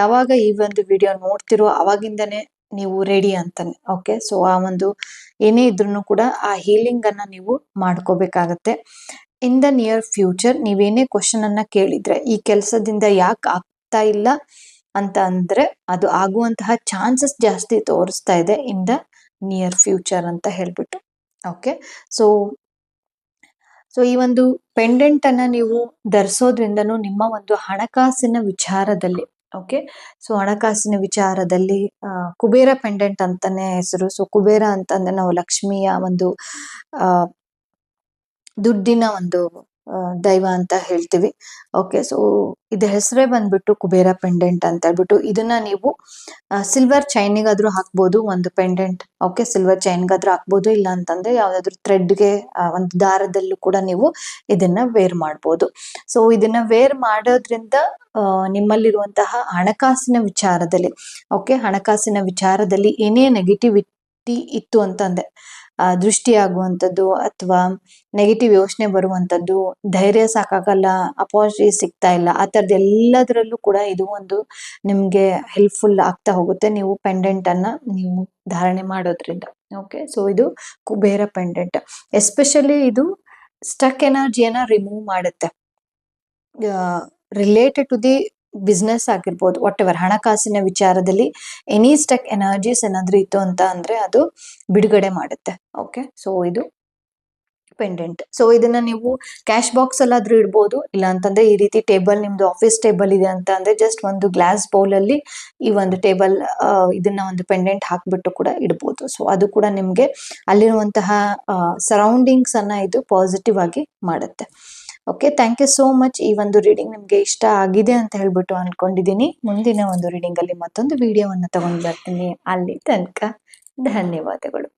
ಯಾವಾಗ ಈ ಒಂದು ವಿಡಿಯೋ ನೋಡ್ತಿರೋ ಅವಾಗಿಂದನೇ ನೀವು ರೆಡಿ ಅಂತಾನೆ. ಓಕೆ ಸೊ ಆ ಒಂದು ಏನೇ ಇದ್ರೂ ಕೂಡ ಆ ಹೀಲಿಂಗ್ ಅನ್ನ ನೀವು ಮಾಡ್ಕೋಬೇಕಾಗತ್ತೆ. ಇನ್ ದ ನಿಯರ್ ಫ್ಯೂಚರ್ ನೀವೇನೇ ಕ್ವಶನ್ ಅನ್ನ ಕೇಳಿದ್ರೆ, ಈ ಕೆಲಸದಿಂದ ಯಾಕೆ ಆಗ್ತಾ ಇಲ್ಲ ಅಂತ ಅಂದ್ರೆ ಅದು ಆಗುವಂತಹ ಚಾನ್ಸಸ್ ಜಾಸ್ತಿ ತೋರಿಸ್ತಾ ಇದೆ ಇನ್ ದ ನಿಯರ್ ಫ್ಯೂಚರ್ ಅಂತ ಹೇಳ್ಬಿಟ್ಟು. ಓಕೆ ಸೊ ಸೊ ಈ ಒಂದು ಪೆಂಡೆಂಟ್ ಅನ್ನ ನೀವು ಧರಿಸೋದ್ರಿಂದನು ನಿಮ್ಮ ಒಂದು ಹಣಕಾಸಿನ ವಿಚಾರದಲ್ಲಿ ಓಕೆ ಸೊ ಹಣಕಾಸಿನ ವಿಚಾರದಲ್ಲಿ ಕುಬೇರ ಪೆಂಡೆಂಟ್ ಅಂತಾನೆ ಹೆಸರು. ಸೊ ಕುಬೇರ ಅಂತಂದ್ರೆ ನಾವು ಲಕ್ಷ್ಮಿಯ ಒಂದು ದುಡ್ಡಿನ ಒಂದು ದೈವ ಅಂತ ಹೇಳ್ತೀವಿ. ಓಕೆ ಸೊ ಇದು ಹೆಸರೇ ಬಂದ್ಬಿಟ್ಟು ಕುಬೇರ ಪೆಂಡೆಂಟ್ ಅಂತ ಹೇಳ್ಬಿಟ್ಟು ಇದನ್ನ ನೀವು ಸಿಲ್ವರ್ ಚೈನಿಗಾದ್ರೂ ಹಾಕ್ಬೋದು, ಒಂದು ಪೆಂಡೆಂಟ್ ಓಕೆ ಸಿಲ್ವರ್ ಚೈನ್ಗಾದ್ರೂ ಹಾಕ್ಬೋದು, ಇಲ್ಲ ಅಂತಂದ್ರೆ ಯಾವ್ದಾದ್ರು ಥ್ರೆಡ್ಗೆ ಒಂದು ದಾರದಲ್ಲೂ ಕೂಡ ನೀವು ಇದನ್ನ ವೇರ್ ಮಾಡ್ಬೋದು. ಸೊ ಇದನ್ನ ವೇರ್ ಮಾಡೋದ್ರಿಂದ ನಿಮ್ಮಲ್ಲಿರುವಂತಹ ಹಣಕಾಸಿನ ವಿಚಾರದಲ್ಲಿ ಓಕೆ ಹಣಕಾಸಿನ ವಿಚಾರದಲ್ಲಿ ಏನೇ ನೆಗೆಟಿವಿಟಿ ಇತ್ತು ಅಂತಂದೆ ದೃಷ್ಟಿ ಆಗುವಂತದ್ದು ಅಥವಾ ನೆಗೆಟಿವ್ ಯೋಚನೆ ಬರುವಂಥದ್ದು, ಧೈರ್ಯ ಸಾಕಾಗಲ್ಲ ಅಪಾರ್ಚುನಿಟಿ ಸಿಗ್ತಾ ಇಲ್ಲ, ಆ ಥರದ್ದು ಎಲ್ಲದರಲ್ಲೂ ಕೂಡ ಇದು ಒಂದು ನಿಮಗೆ ಹೆಲ್ಪ್ಫುಲ್ ಆಗ್ತಾ ಹೋಗುತ್ತೆ. ನೀವು ಪೆಂಡೆಂಟ್ ಅನ್ನ ನೀವು ಧಾರಣೆ ಮಾಡೋದ್ರಿಂದ. ಓಕೆ ಸೊ ಇದು ಕುಬೇರ ಪೆಂಡೆಂಟ್ ಎಸ್ಪೆಷಲಿ ಇದು ಸ್ಟಕ್ ಎನರ್ಜಿಯನ್ನ ರಿಮೂವ್ ಮಾಡುತ್ತೆ. ರಿಲೇಟೆಡ್ ಟು ದಿ ಬಿಸ್ನೆಸ್ ಆಗಿರ್ಬೋದು ವಾಟ್ ಎವರ್ ಹಣಕಾಸಿನ ವಿಚಾರದಲ್ಲಿ ಎನಿ ಸ್ಟಕ್ ಎನರ್ಜೀಸ್ ಏನಾದರೂ ಇತ್ತು ಅಂತ ಅಂದ್ರೆ ಅದು ಬಿಡುಗಡೆ ಮಾಡುತ್ತೆ. ಓಕೆ ಸೊ ಇದು ಪೆಂಡೆಂಟ್ ಸೊ ಇದನ್ನ ನೀವು ಕ್ಯಾಶ್ ಬಾಕ್ಸ್ ಅಲ್ಲಾದ್ರೂ ಇಡ್ಬೋದು, ಇಲ್ಲ ಅಂತಂದ್ರೆ ಈ ರೀತಿ ಟೇಬಲ್ ನಿಮ್ದು ಆಫೀಸ್ ಟೇಬಲ್ ಇದೆ ಅಂತ ಅಂದ್ರೆ ಜಸ್ಟ್ ಒಂದು ಗ್ಲಾಸ್ ಬೌಲ್ ಅಲ್ಲಿ ಈ ಒಂದು ಟೇಬಲ್ ಇದನ್ನ ಒಂದು ಪೆಂಡೆಂಟ್ ಹಾಕ್ಬಿಟ್ಟು ಕೂಡ ಇಡ್ಬೋದು. ಸೊ ಅದು ಕೂಡ ನಿಮ್ಗೆ ಅಲ್ಲಿರುವಂತಹ ಸರೌಂಡಿಂಗ್ಸ್ ಅನ್ನ ಇದು ಪಾಸಿಟಿವ್ ಆಗಿ ಮಾಡುತ್ತೆ. Okay thank you so much ಈ ಒಂದು ರೀಡಿಂಗ್ ನಿಮ್ಗೆ ಇಷ್ಟ ಆಗಿದೆ ಅಂತ ಹೇಳ್ಬಿಟ್ಟು ಅನ್ಕೊಂಡಿದೀನಿ. ಮುಂದಿನ ಒಂದು ರೀಡಿಂಗ್ ಅಲ್ಲಿ ಮತ್ತೊಂದು ವಿಡಿಯೋವನ್ನು ತಗೊಂಡ್ ಬರ್ತೀನಿ. ಅಲ್ಲಿ ತನಕ ಧನ್ಯವಾದಗಳು.